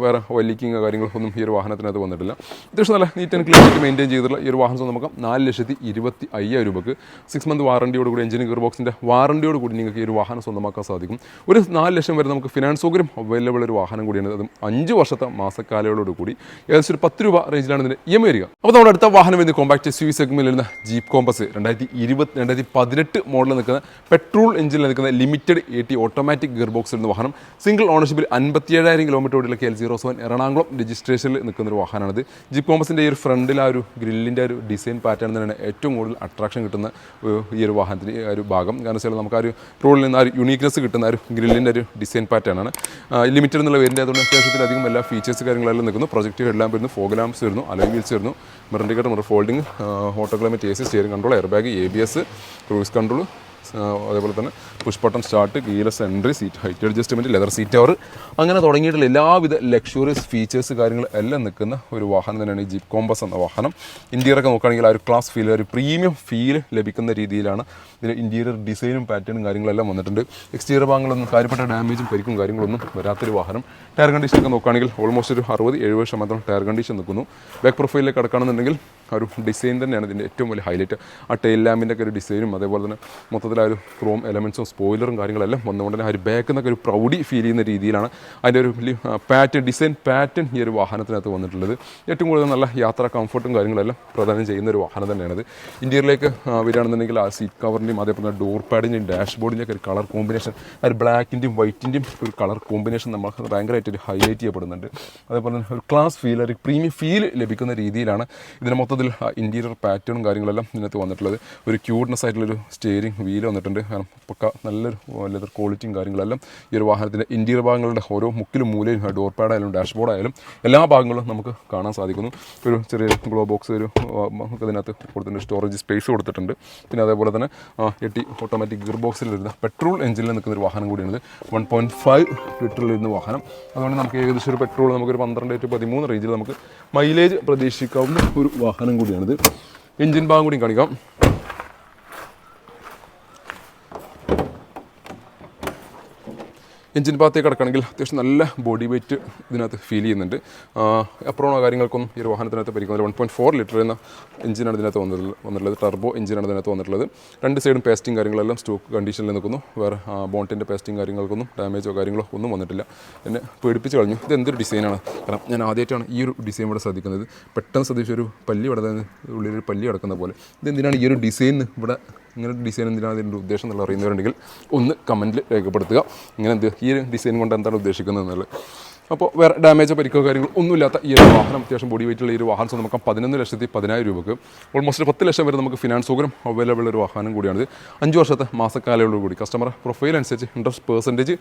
വേറെ വലിക്കിങ് കാര്യങ്ങളൊന്നും ഈ ഒരു വാഹനത്തിനകത്ത് വന്നിട്ടില്ല. അത്യാവശ്യം നല്ല നീറ്റ് ആൻഡ് ക്ലീൻ ആയിട്ട് മെയിന്റെയിൻ ചെയ്തിട്ടുള്ള ഈ ഒരു വാഹനം നമുക്ക് നാല് ലക്ഷത്തി ഇരുപത്തി അയ്യായിരം രൂപക്ക് സിക്സ് മന്ത് വാറണ്ടിയോട് കൂടി എഞ്ചിൻ ഗിയർ ബോക്സിന്റെ വാറണ്ടിയോട് കൂടി നിങ്ങൾക്ക് ഈ ഒരു വാഹനം സ്വന്തമാക്കാൻ സാധിക്കും. ഒരു നാല് ലക്ഷം വരെ നമുക്ക് ഫിനാൻസ് സൗകര്യം അവൈലബിൾ ഒരു വാഹനം കൂടിയാണ്. അതും അഞ്ച് വർഷത്തെ മാസക്കാലയോടുകൂടി ഏകദേശം ഒരു രൂപ റേഞ്ചിലാണ് ഇതിന് ഇ എം ഐ വരിക. അപ്പോൾ നമ്മുടെ അടുത്ത വാഹനം എന്ന് കോമ്പാക്ട് എസ് യു വരുന്ന ജീപ്പ് കോമ്പസ് രണ്ടായിരത്തി ഇരുപത്തി രണ്ടായിരത്തി പതിനെട്ട് മോഡലിൽ നിൽക്കുന്ന പെട്രോൾ എഞ്ചിനിൽ നിൽക്കുന്ന limited A T automatic gear box എന്ന വാഹനം. സിംഗിൾ ഓണർഷിപ്പിൽ അൻപത്തിയേഴായിരം kilometre ഓടിയുള്ള K L zero seven Ernakulam രജിസ്ട്രേഷനിൽ നിൽക്കുന്ന ഒരു വാഹനമാണിത്. ജീപ്പ് കോമ്പസിന്റെ ഈ ഒരു ഫ്രണ്ടിൽ ആ ഒരു ഗ്രില്ലിന്റെ ഒരു ഡിസൈൻ പാറ്റേൺ തന്നെയാണ് ഏറ്റവും കൂടുതൽ അട്രാക്ഷൻ കിട്ടുന്ന ഈ ഒരു വാഹനത്തിന് ഒരു ഭാഗം. കാരണം വെച്ചാൽ നമുക്ക് ആ ഒരു റോഡിൽ നിന്ന് ആ ഒരു യുണീക്നെസ് കിട്ടുന്ന ഒരു ഗ്രില്ലിന്റെ ഒരു ഡിസൈൻ പാറ്റേൺ ആണ്. ലിമിറ്റഡ് എന്നുള്ള വേരിന്റെ അതുകൊണ്ട് അത്യാവശ്യത്തിലധികം എല്ലാ ഫീച്ചേഴ്സ് കാര്യങ്ങളെല്ലാം നിൽക്കുന്നു. പ്രൊജക്റ്റ് എല്ലാം വരുന്നു. ഫോഗ് ലാംപ്സ് വരുന്നു അലോയ് വീൽസ് വരുന്നു mirror folding auto climate A C steering control air bag A B S cruise control അതേപോലെ തന്നെ push button start keyless entry seat height adjustment leather seat അവർ അങ്ങനെ തുടങ്ങിയിട്ടുള്ള എല്ലാവിധ ലക്ഷറിയസ് ഫീച്ചേഴ്സ് കാര്യങ്ങൾ എല്ലാം നിൽക്കുന്ന ഒരു വാഹനം തന്നെയാണ് ഈ ജീപ്പ് കോമ്പസ് എന്ന വാഹനം. ഇന്ത്യയിലൊക്കെ നോക്കുകയാണെങ്കിൽ ആ ഒരു ക്ലാസ് ഫീൽ ഒരു പ്രീമിയം ഫീൽ ലഭിക്കുന്ന രീതിയിലാണ് ഇതിന് ഇന്റീരിയർ ഡിസൈനും പാറ്റേണും കാര്യങ്ങളെല്ലാം വന്നിട്ടുണ്ട്. എക്സ്റ്റീരിയർ ഭാഗങ്ങളൊന്നും കാര്യപ്പെട്ട ഡാമേജും പരിക്കും കാര്യങ്ങളൊന്നും വരാത്തൊരു വാഹനം. ടയർ കണ്ടീഷനൊക്കെ നോക്കുകയാണെങ്കിൽ ഓൾമോസ്റ്റ് ഒരു അറുപത് എഴുപത് ശതമാനം ടയർ കണ്ടീഷൻ നിൽക്കുന്നു. ബാക്ക് പ്രൊഫൈലിലേക്ക് കിടക്കുകയാണെന്നുണ്ടെങ്കിൽ ആ ഒരു ഡിസൈൻ തന്നെയാണ് ഇതിന്റെ ഏറ്റവും വലിയ ഹൈലൈറ്റ് ആ ടെയിൽ ലാമ്പിന്റെ ഒക്കെ ഒരു ഡിസൈനും അതേപോലെ തന്നെ മൊത്തത്തിൽ ആ ഒരു ക്രോം എലമെൻസും സ്പോയിലറും കാര്യങ്ങളെല്ലാം വന്നുകൊണ്ട് തന്നെ ആ ഒരു ബാക്ക് എന്നൊക്കെ ഒരു പ്രൗഡി ഫീൽ ചെയ്യുന്ന രീതിയിലാണ് അതിന്റെ ഒരു പാറ്റേൺ ഡിസൈൻ പാറ്റേൺ ഈ ഒരു വാഹനത്തിനകത്ത് വന്നിട്ടുള്ളത്. ഏറ്റവും കൂടുതൽ നല്ല യാത്രാ കംഫർട്ടും കാര്യങ്ങളെല്ലാം പ്രദാനം ചെയ്യുന്ന ഒരു വാഹനം തന്നെയാണിത്. ഇന്ത്യയിലേക്ക് വരികയാണെന്നുണ്ടെങ്കിൽ ആ സീറ്റ് കവറിന്റെയും അതേപോലെ ഡോർ പാഡിന്റെയും ഡാഷ്ബോർഡിന്റെ ബോർഡിന്റെയൊക്കെ ഒരു കളർ കോമ്പിനേഷൻ ഒരു ബ്ലാക്കിന്റെയും വൈറ്റിന്റെയും ഒരു കളർ കോമ്പിനേഷൻ നമുക്ക് ഭയങ്കരമായിട്ട് ഒരു ഹൈലൈറ്റ് ചെയ്യപ്പെടുന്നുണ്ട്. അതേപോലെ തന്നെ ഒരു ക്ലാസ് ഫീൽ ഒരു പ്രീമിയം ഫീൽ ലഭിക്കുന്ന രീതിയിലാണ് ഇതിന് മൊത്തത്തിൽ ഇന്റീരിയർ പാറ്റേണും കാര്യങ്ങളെല്ലാം ഇതിനകത്ത് വന്നിട്ടുള്ളത്. ഒരു ക്യൂട്ട്നെസ് ആയിട്ടുള്ളൊരു സ്റ്റിയറിംഗ് വീൽ വന്നിട്ടുണ്ട്. കാരണം പക്ക നല്ലൊരു ലെതർ ക്വാളിറ്റിയും കാര്യങ്ങളെല്ലാം ഈ ഒരു വാഹനത്തിന്റെ ഇന്റീരിയർ ഭാഗങ്ങളുടെ ഓരോ മുക്കിലും മൂലയും ഡോർ പാഡായാലും ഡാഷ്ബോർഡ് ആയാലും എല്ലാ ഭാഗങ്ങളും നമുക്ക് കാണാൻ സാധിക്കുന്നു. ഒരു ചെറിയ ഗ്ലോ ബോക്സ് ഒരു നമുക്ക് ഇതിനകത്ത് കൊടുത്തിട്ടുണ്ട്. സ്റ്റോറേജ് സ്പേസ് കൊടുത്തിട്ടുണ്ട്. പിന്നെ അതേപോലെ തന്നെ എട്ടി ഓട്ടോമാറ്റിക് ഗിയർ ബോക്സിൽ വരുന്ന പെട്രോൾ എഞ്ചിനിൽ നിൽക്കുന്ന ഒരു വാഹനം കൂടിയാണ് വൺ പോയിന്റ് ഫൈവ് ലിറ്ററിൽ വരുന്ന വാഹനം. അതുകൊണ്ട് നമുക്ക് ഏകദേശം ഒരു പെട്രോൾ നമുക്കൊരു പന്ത്രണ്ട് ടു പതിമൂന്ന് റേഞ്ചിൽ നമുക്ക് മൈലേജ് പ്രതീക്ഷിക്കാവുന്ന ഒരു വാഹനം കൂടിയാണിത്. എഞ്ചിൻ ഭാഗം കൂടി കാണിക്കാം. എഞ്ചിൻ ഭാഗത്തേക്ക് കിടക്കുകയാണെങ്കിൽ അത്യാവശ്യം നല്ല ബോഡി വെയിറ്റ് ഇതിനകത്ത് ഫീൽ ചെയ്യുന്നുണ്ട്. അപ്പുറമുള്ള കാര്യങ്ങൾക്കൊന്നും ഈ ഒരു വാഹനത്തിനകത്ത് പരിക്കുന്നില്ല. വൺ പോയിന്റ് ഫോർ ലിറ്റർ എന്ന എഞ്ചിനാണ് ഇതിനകത്ത് വന്നിട്ടുള്ളത് വന്നിട്ടുള്ളത് ടർബോ എഞ്ചിനാണ് ഇതിനകത്ത് വന്നിട്ടുള്ളത്. രണ്ട് സൈഡും പേസ്റ്റിംഗ് കാര്യങ്ങളെല്ലാം സ്റ്റോക്ക് കണ്ടീഷനിൽ നിൽക്കുന്നു. വേറെ ബോണ്ടിന്റെ പേസ്റ്റിംഗ് കാര്യങ്ങൾക്കൊന്നും ഡാമേജോ കാര്യങ്ങളോ ഒന്നും വന്നിട്ടില്ല. എന്നെ പേടിപ്പിച്ച് കളഞ്ഞു. ഇത് എന്തൊരു ഡിസൈനാണ് കാരണം ഞാൻ ആദ്യമായിട്ടാണ് ഈ ഒരു ഡിസൈൻ ഇവിടെ ശ്രദ്ധിക്കുന്നത്. പെട്ടെന്ന് ശ്രദ്ധിച്ചൊരു പല്ലി ഇവിടെ ഉള്ളിലൊരു പല്ലി കിടക്കുന്ന പോലെ. ഇതെന്തിനാണ് ഈ ഒരു ഡിസൈൻ ഇവിടെ ഇങ്ങനെ ഡിസൈൻ എന്തിനാണ് ഇതിന്റെ ഉദ്ദേശം എന്നുള്ള അറിയുന്നവരുണ്ടെങ്കിൽ ഒന്ന് കമന്റിൽ രേഖപ്പെടുത്തുക. ഇങ്ങനെ എന്ത് ഈ ഡിസൈൻ കൊണ്ട് എന്താണ് ഉദ്ദേശിക്കുന്നത് എന്നുള്ളത് അപ്പോൾ വേറെ ഡാമേജോ പരിക്കോ കാര്യങ്ങളോ ഒന്നുമില്ലാത്ത ഈ ഒരു വാഹനം അത്യാവശ്യം ബോഡി വെയിറ്റുള്ള ഈ ഒരു വാഹനം. നമുക്ക് പതിനൊന്ന് ലക്ഷത്തി പതിനായിരം രൂപക്ക് ഓൾമോസ്റ്റ് പത്ത് ലക്ഷം വരെ നമുക്ക് ഫിനാൻസ് സൗകര്യം അവൈലബിൾ ഒരു വാഹനം കൂടിയാണിത് അഞ്ച് വർഷത്തെ മാസക്കാലയോട് കൂടി. കസ്റ്റമർ പ്രൊഫൈൽ അനുസരിച്ച് ഇൻട്രസ്റ്റ് പെർസെന്റേജ്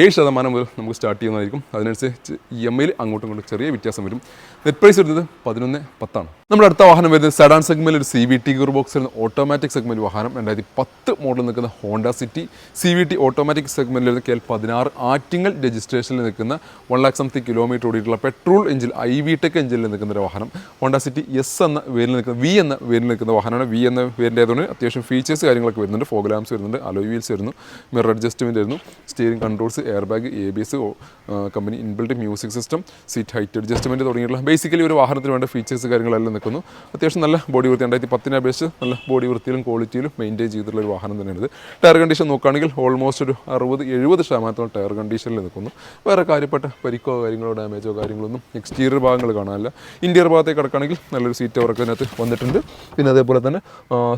ഏഴ് ശതമാനം മുതൽ നമുക്ക് സ്റ്റാർട്ട് ചെയ്യുന്നതായിരിക്കും. അതിനനുസരിച്ച് ഇ എം ഐയിൽ അങ്ങോട്ടും ഇങ്ങോട്ടും ചെറിയ വ്യത്യാസം വരും. നെറ്റ് പ്രൈസ് വരുന്നത് പതിനൊന്ന് പത്താണ്. നമ്മുടെ അടുത്ത വാഹനം വരുന്നത് സെഡാൻ സെഗ്മെന്റ് ഒരു C V T gear box വരുന്ന ഓട്ടോമാറ്റിക് സെഗ്മെന്റ് വാഹനം. രണ്ടായിരത്തി പത്ത് മോഡൽ നിൽക്കുന്ന Honda City C V T automatic സെഗ്മെന്റിൽ കെ എൽ പതിനാറ് ആറ്റിങ്ങൽ രജിസ്ട്രേഷനിൽ നിൽക്കുന്ന one lakh something kilometre ഓടിയിട്ടുള്ള petrol engine I V tech എഞ്ചിനിൽ നിൽക്കുന്ന ഒരു വാഹനം. ഹോണ്ട സിറ്റി എസ് എന്ന വേരിൽ നിൽക്കുന്ന വി എന്ന വേരിൽ നിൽക്കുന്ന വാഹനമാണ്. വി എന്ന വേരിന്റെ ആയതുകൊണ്ട് അത്യാവശ്യം ഫീച്ചേഴ്സ് കാര്യങ്ങളൊക്കെ വരുന്നുണ്ട്. ഫോഗ് ലാംസ് വരുന്നുണ്ട് അലോയ് വീൽസ് വരുന്നു മിറർ അഡ്ജസ്റ്റ്മെന്റ് വരുന്നു steering controls air bag A B S company inbuilt music system seat height adjustment തുടങ്ങിയിട്ടുള്ള ബേസിക്കലി ഒരു വാഹനത്തിന് വേണ്ട ഫീച്ചേഴ്സ് കാര്യങ്ങളെല്ലാം നിൽക്കുന്നു. അത്യാവശ്യം നല്ല ബോഡി വൃത്തി രണ്ടായിരത്തി പത്തിനെ അപേക്ഷിച്ച് നല്ല ബോഡി വൃത്തിയിലും ക്വാളിറ്റിയിലും മെയിന്റെയിൻ ചെയ്തിട്ടുള്ള ഒരു വാഹനം തന്നെയാണ് ടയർ കണ്ടീഷൻ നോക്കുകയാണെങ്കിൽ ഓൾമോസ്റ്റ് ഒരു അറുപത് എഴുപത് ശതമാനത്തോളം ടയർ കണ്ടീഷനിൽ നിൽക്കുന്നു. വേറെ കാര്യപ്പെട്ട പരിക്കോ കാര്യങ്ങളോ ഡാമേജോ കാര്യങ്ങളൊന്നും എക്സ്റ്റീരിയർ ഭാഗങ്ങൾ കാണാനില്ല. ഇന്റീരിയർ ഭാഗത്തേക്ക് കിടക്കുകയാണെങ്കിൽ നല്ലൊരു സീറ്റ് അവർക്ക് ഇതിനകത്ത് വന്നിട്ടുണ്ട്. പിന്നെ അതേപോലെ തന്നെ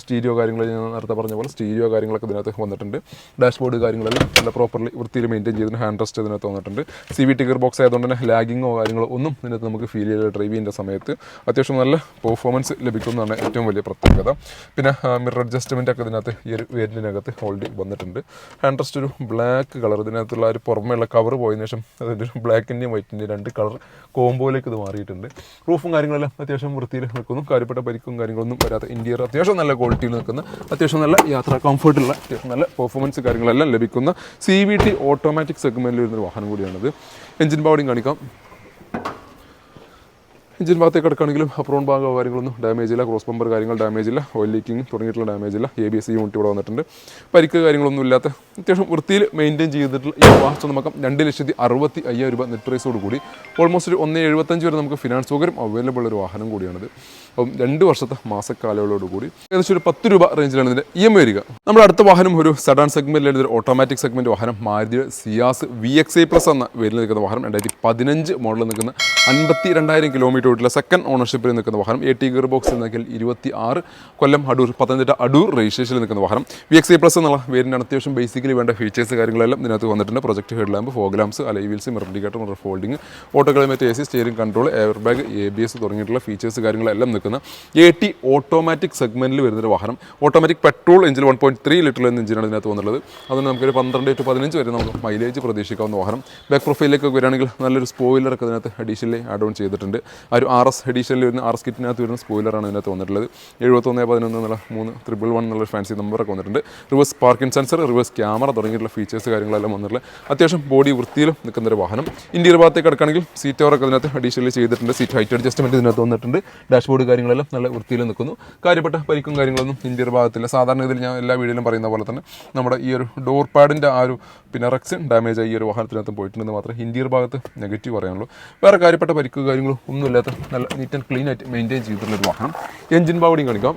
സ്റ്റീരിയോ കാര്യങ്ങൾ ഞാൻ നേരത്തെ പറഞ്ഞ പോലെ സ്റ്റീരിയോ കാര്യങ്ങളൊക്കെ ഇതിനകത്ത് വന്നിട്ടുണ്ട്. ഡാഷ്ബോർഡ് കാര്യങ്ങളെല്ലാം നല്ല പ്രോപ്പർലി വൃത്തിയിൽ മെയിന്റെയിൻ ചെയ്തിട്ട് ഹാൻഡ് റെസ്റ്റ് ഇതിനകത്ത് വന്നിട്ടുണ്ട്. സി വി ടിക്കർ ബോക്സ് ആയതുകൊണ്ട് തന്നെ ലാഗിങ്ങോ കാര്യങ്ങളോ ഒന്നും ഇതിനകത്ത് നമുക്ക് ഫീൽ ചെയ്യില്ല. ഡ്രൈവ് ചെയ്യുന്ന സമയത്ത് അത്യാവശ്യം നല്ല പെർഫോമൻസ് ലഭിക്കുന്നതാണ് ഏറ്റവും വലിയ പ്രത്യേകത. പിന്നെ മിറർ അഡ്ജസ്റ്റ്മെന്റ് ഒക്കെ ഇതിനകത്ത് ഈ ഒരു വേരിയന്റിനകത്ത് ഓൾറെഡി വന്നിട്ടുണ്ട്. ഹാൻഡ് റെസ്റ്റ് ഒരു ബ്ലാക്ക് കളർ ഇതിനകത്തുള്ള ഒരു പുറമേയുള്ള കവർ പോയതിനു ശേഷം അതിന്റെ ഒരു ബ്ലാക്കിന്റെയും വൈറ്റിന്റെയും രണ്ട് കളർ കോംബോയിലേക്ക് ഇത് മാറിയിട്ടുണ്ട്. റൂഫും കാര്യങ്ങളെല്ലാം അത്യാവശ്യം വൃത്തിയിൽ നിൽക്കുന്നു. കാര്യപ്പെട്ട പരിക്കും കാര്യങ്ങളൊന്നും വരാത്ത ഇന്റീരിയർ അത്യാവശ്യം നല്ല ക്വാളിറ്റിയിൽ നിൽക്കുന്ന. അത്യാവശ്യം നല്ല യാത്രാ കംഫർട്ടുള്ള അത്യാവശ്യം നല്ല പെർഫോമൻസ് കാര്യങ്ങളെല്ലാം ലഭിക്കുന്ന. സി വി ടി ഓട്ടോമാറ്റിക് സെഗ്മെന്റിൽ വരുന്നൊരു വാഹനം കൂടിയാണിത്. എഞ്ചിൻ ബോഡിയും കാണിക്കാം. എഞ്ചിൻ ഭാഗത്തേക്ക് കിടക്കുകയാണെങ്കിലും അപ്രോൺ ഭാഗം കാര്യങ്ങളൊന്നും ഡാമേജ് ഇല്ല. ക്രോസ് ബമ്പർ കാര്യങ്ങൾ ഡാമേജ് ഇല്ല. ഓയിൽ ലീക്കിംഗ് തുടങ്ങിയിട്ടുള്ള ഡാമേജ് ഇല്ല. എ ബി എസ് യൂണിറ്റ് ഇവിടെ വന്നിട്ടുണ്ട്. പരിക്ക് കാര്യങ്ങളൊന്നും ഇല്ലാത്ത അത്യാവശ്യം വൃത്തിയിൽ മെയിന്റെയിൻ ചെയ്തിട്ടുള്ള ഈ വാഹനം നമുക്ക് രണ്ട് ലക്ഷത്തി അറുപത്തി അയ്യായിരം രൂപ നെറ്റ് പ്രൈസോട് കൂടി. ഓൾമോസ്റ്റ് ഒരു ഒന്ന് എഴുപത്തഞ്ച് വരെ നമുക്ക് ഫിനാൻസ് സൗകര്യം അവൈലബിൾ ഒരു വാഹനം കൂടിയാണിത്. അപ്പം രണ്ട് വർഷത്തെ മാസക്കാലയളവോട് കൂടി. ഏകദേശം ഒരു പത്ത് രൂപ റേഞ്ചിലാണ് ഇതിന്റെ ഇ എം വരിക. നമ്മുടെ അടുത്ത വാഹനം ഒരു സഡാൻ സെഗ്മെന്റിൽ ഒരു ഓട്ടോമാറ്റിക് സെഗ്മെന്റ് വാഹനം Maruti Ciaz V X I plus എന്ന പേരിൽ നിൽക്കുന്ന വാഹനം രണ്ടായിരത്തി പതിനഞ്ച് മോഡലിൽ നിൽക്കുന്ന അൻപത്തി രണ്ടായിരം കിലോമീറ്റർ ഓടിയുള്ള സെക്കൻഡ് ഓണർഷിപ്പിൽ നിൽക്കുന്ന വാഹനം എ ടി ഗിയർ ബോക്സ് നിന്നെങ്കിൽ ഇരുപത്തി ആറ് കൊല്ലം അടൂർ പത്തനംതിട്ട അടൂർ രജിസ്ട്രേഷനിൽ നിൽക്കുന്ന വാഹനം. വി എക്സ് ഐ പ്ലസ് എന്നുള്ള വേരിന്റെ അത്യാവശ്യം ബേസിക്കലി വേണ്ട ഫീച്ചേഴ്സ് കാര്യങ്ങളെല്ലാം ഇതിനകത്ത് വന്നിട്ടുണ്ട്. Project head lamp fog lamps alloy wheels mirror folding auto climate A C steering control air bag A B S തുടങ്ങിയിട്ടുള്ള ഫീച്ചേഴ്സ് കാര്യങ്ങളെല്ലാം നിൽക്കുന്ന എ ടി ഓട്ടോമാറ്റിക് സെഗ്മെന്റിൽ വരുന്നൊരു വാഹനം. Automatic petrol engine one point three litre എന്ന എഞ്ചിനാണ് ഇതിനകത്ത് വന്നുള്ളത് അതുകൊണ്ട് നമുക്കൊരു പന്ത്രണ്ട് ടു പതിനഞ്ച് വരെ നമുക്ക് മൈലേജ് പ്രതീക്ഷിക്കാവുന്ന വാഹനം. ബാക്ക് പ്രൊഫൈലിലേക്ക് വരികയാണെങ്കിൽ നല്ലൊരു സ്പോയിലറൊക്കെ ഇതിനകത്ത് അഡീഷണലി ആഡ് ഓൺ ചെയ്തിട്ടുണ്ട്. ആ ഒരു ആർ എസ് എഡീഷനിൽ വരുന്ന ആർ എസ് കിറ്റിനകത്ത് വരുന്ന സ്പോയിലറാണ് ഇതിനകത്ത് വന്നിട്ടുള്ളത്. എഴുപത്തൊന്ന് പതിനൊന്ന് എന്നുള്ള മൂന്ന് ത്രിബിൾ വൺ എന്നുള്ള ഫാൻസി നമ്പറൊക്കെ വന്നിട്ടുണ്ട്. Reverse parking sensor reverse camera തുടങ്ങിയിട്ടുള്ള ഫീച്ചേഴ്സ് കാര്യങ്ങളെല്ലാം വന്നിട്ടുള്ള അത്യാവശ്യം ബോഡി വൃത്തിയിലും നിൽക്കുന്ന ഒരു വാഹനം. ഇന്ത്യയുടെ ഭാഗത്തേക്ക് കിടക്കുകയാണെങ്കിൽ സീറ്റ് ഓവറൊക്കെ ഇതിനകത്ത് അഡീഷണലി ചെയ്തിട്ടുണ്ട്. സീറ്റ് ഹൈറ്റ് അഡ്ജസ്റ്റ്മെന്റ് ഇതിനകത്ത് വന്നിട്ടുണ്ട്. ഡാഷ്ബോർഡ് കാര്യങ്ങളെല്ലാം നല്ല വൃത്തിയിൽ നിൽക്കുന്നു. കാര്യപ്പെട്ട പരിക്കും കാര്യങ്ങളൊന്നും ഇന്ത്യയുടെ ഭാഗത്തില്ല. സാധാരണ ഇതിൽ ഞാൻ എല്ലാ വീഡിയോയിലും പറയുന്ന പോലെ തന്നെ നമ്മുടെ ഈ ഒരു ഡോർ പാഡിന്റെ ആ ഒരു പിനറക്സ് ഡാമേജ് ആയി ഈ ഒരു വാഹനത്തിനകത്ത് പോയിട്ടുണ്ടെന്ന് മാത്രമേ ഇന്ത്യയുടെ ഭാഗത്ത് നെഗറ്റീവ് പറയാനുള്ളൂ. വേറെ കാര്യപ്പെട്ട പരിക്കും കാര്യങ്ങളും ഒന്നുമില്ലാത്ത നല്ല നീറ്റ് ആൻഡ് ക്ലീൻ ആയിട്ട് മെയിന്റെയിൻ ചെയ്തിട്ടുള്ളൊരു വാഹനം. എഞ്ചിൻ ബോഡിയും കാണിക്കാം.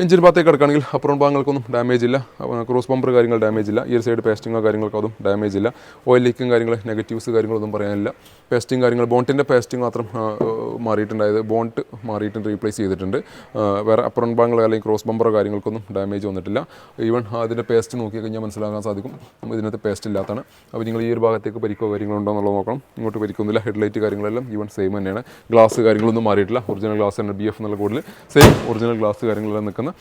എഞ്ചിൻ ഭാഗത്തേക്ക് കിടക്കുകയാണെങ്കിൽ അപ്പുറം ഭാഗങ്ങൾക്കൊന്നും ഡാമേജ് ഇല്ല. ക്രോസ് ബമ്പർ കാര്യങ്ങൾ ഡാമേജ് ഇല്ല. ഈ സൈഡ് പേസ്റ്റിങ്ങോ കാര്യങ്ങൾക്കോ അതും ഡാമേജ് ഇല്ല. ഓയിൽ ലീക്കും കാര്യങ്ങൾ നെഗറ്റീവ്സ് കാര്യങ്ങളൊന്നും പറയാനില്ല. പേസ്റ്റിംഗ് കാര്യങ്ങൾ ബോണ്ടിന്റെ പേസ്റ്റിംഗ് മാത്രം മാറിയിട്ടുണ്ടായത് ബോണ്ട് മാറിയിട്ടുണ്ട്. റീപ്ലേസ് ചെയ്തിട്ടുണ്ട്. വേറെ അപ്പുറം ഭാഗങ്ങൾ അല്ലെങ്കിൽ ക്രോസ് ബമ്പറോ കാര്യങ്ങൾക്കൊന്നും ഡാമേജ് വന്നിട്ടില്ല. ഈവൻ അതിന്റെ പേസ്റ്റ് നോക്കി കഴിഞ്ഞാൽ മനസ്സിലാക്കാൻ സാധിക്കും. ഇതിനകത്ത് പേസ്റ്റ് ഇല്ലാത്തതാണ്. അപ്പോൾ നിങ്ങൾ ഈ ഒരു ഭാഗത്തേക്ക് പരിക്കോ കാര്യങ്ങളോ ഉണ്ടോ എന്നുള്ളത് നോക്കണം. ഇങ്ങോട്ട് പരിക്കൊന്നുമില്ല. ഹെഡ്ലൈറ്റ് കാര്യങ്ങളെല്ലാം ഈവൻ സെയിം തന്നെയാണ്. ഗ്ലാസ് കാര്യങ്ങളൊന്നും മാറിയിട്ടില്ല. ഒറിജിനൽ ഗ്ലാസ് തന്നെ ബി എഫ് എന്നുള്ള കൂടുതൽ സെയിം ഒറിജിനൽ ഗ്ലാസ് കാര്യങ്ങളെല്ലാം നിൽക്കുന്ന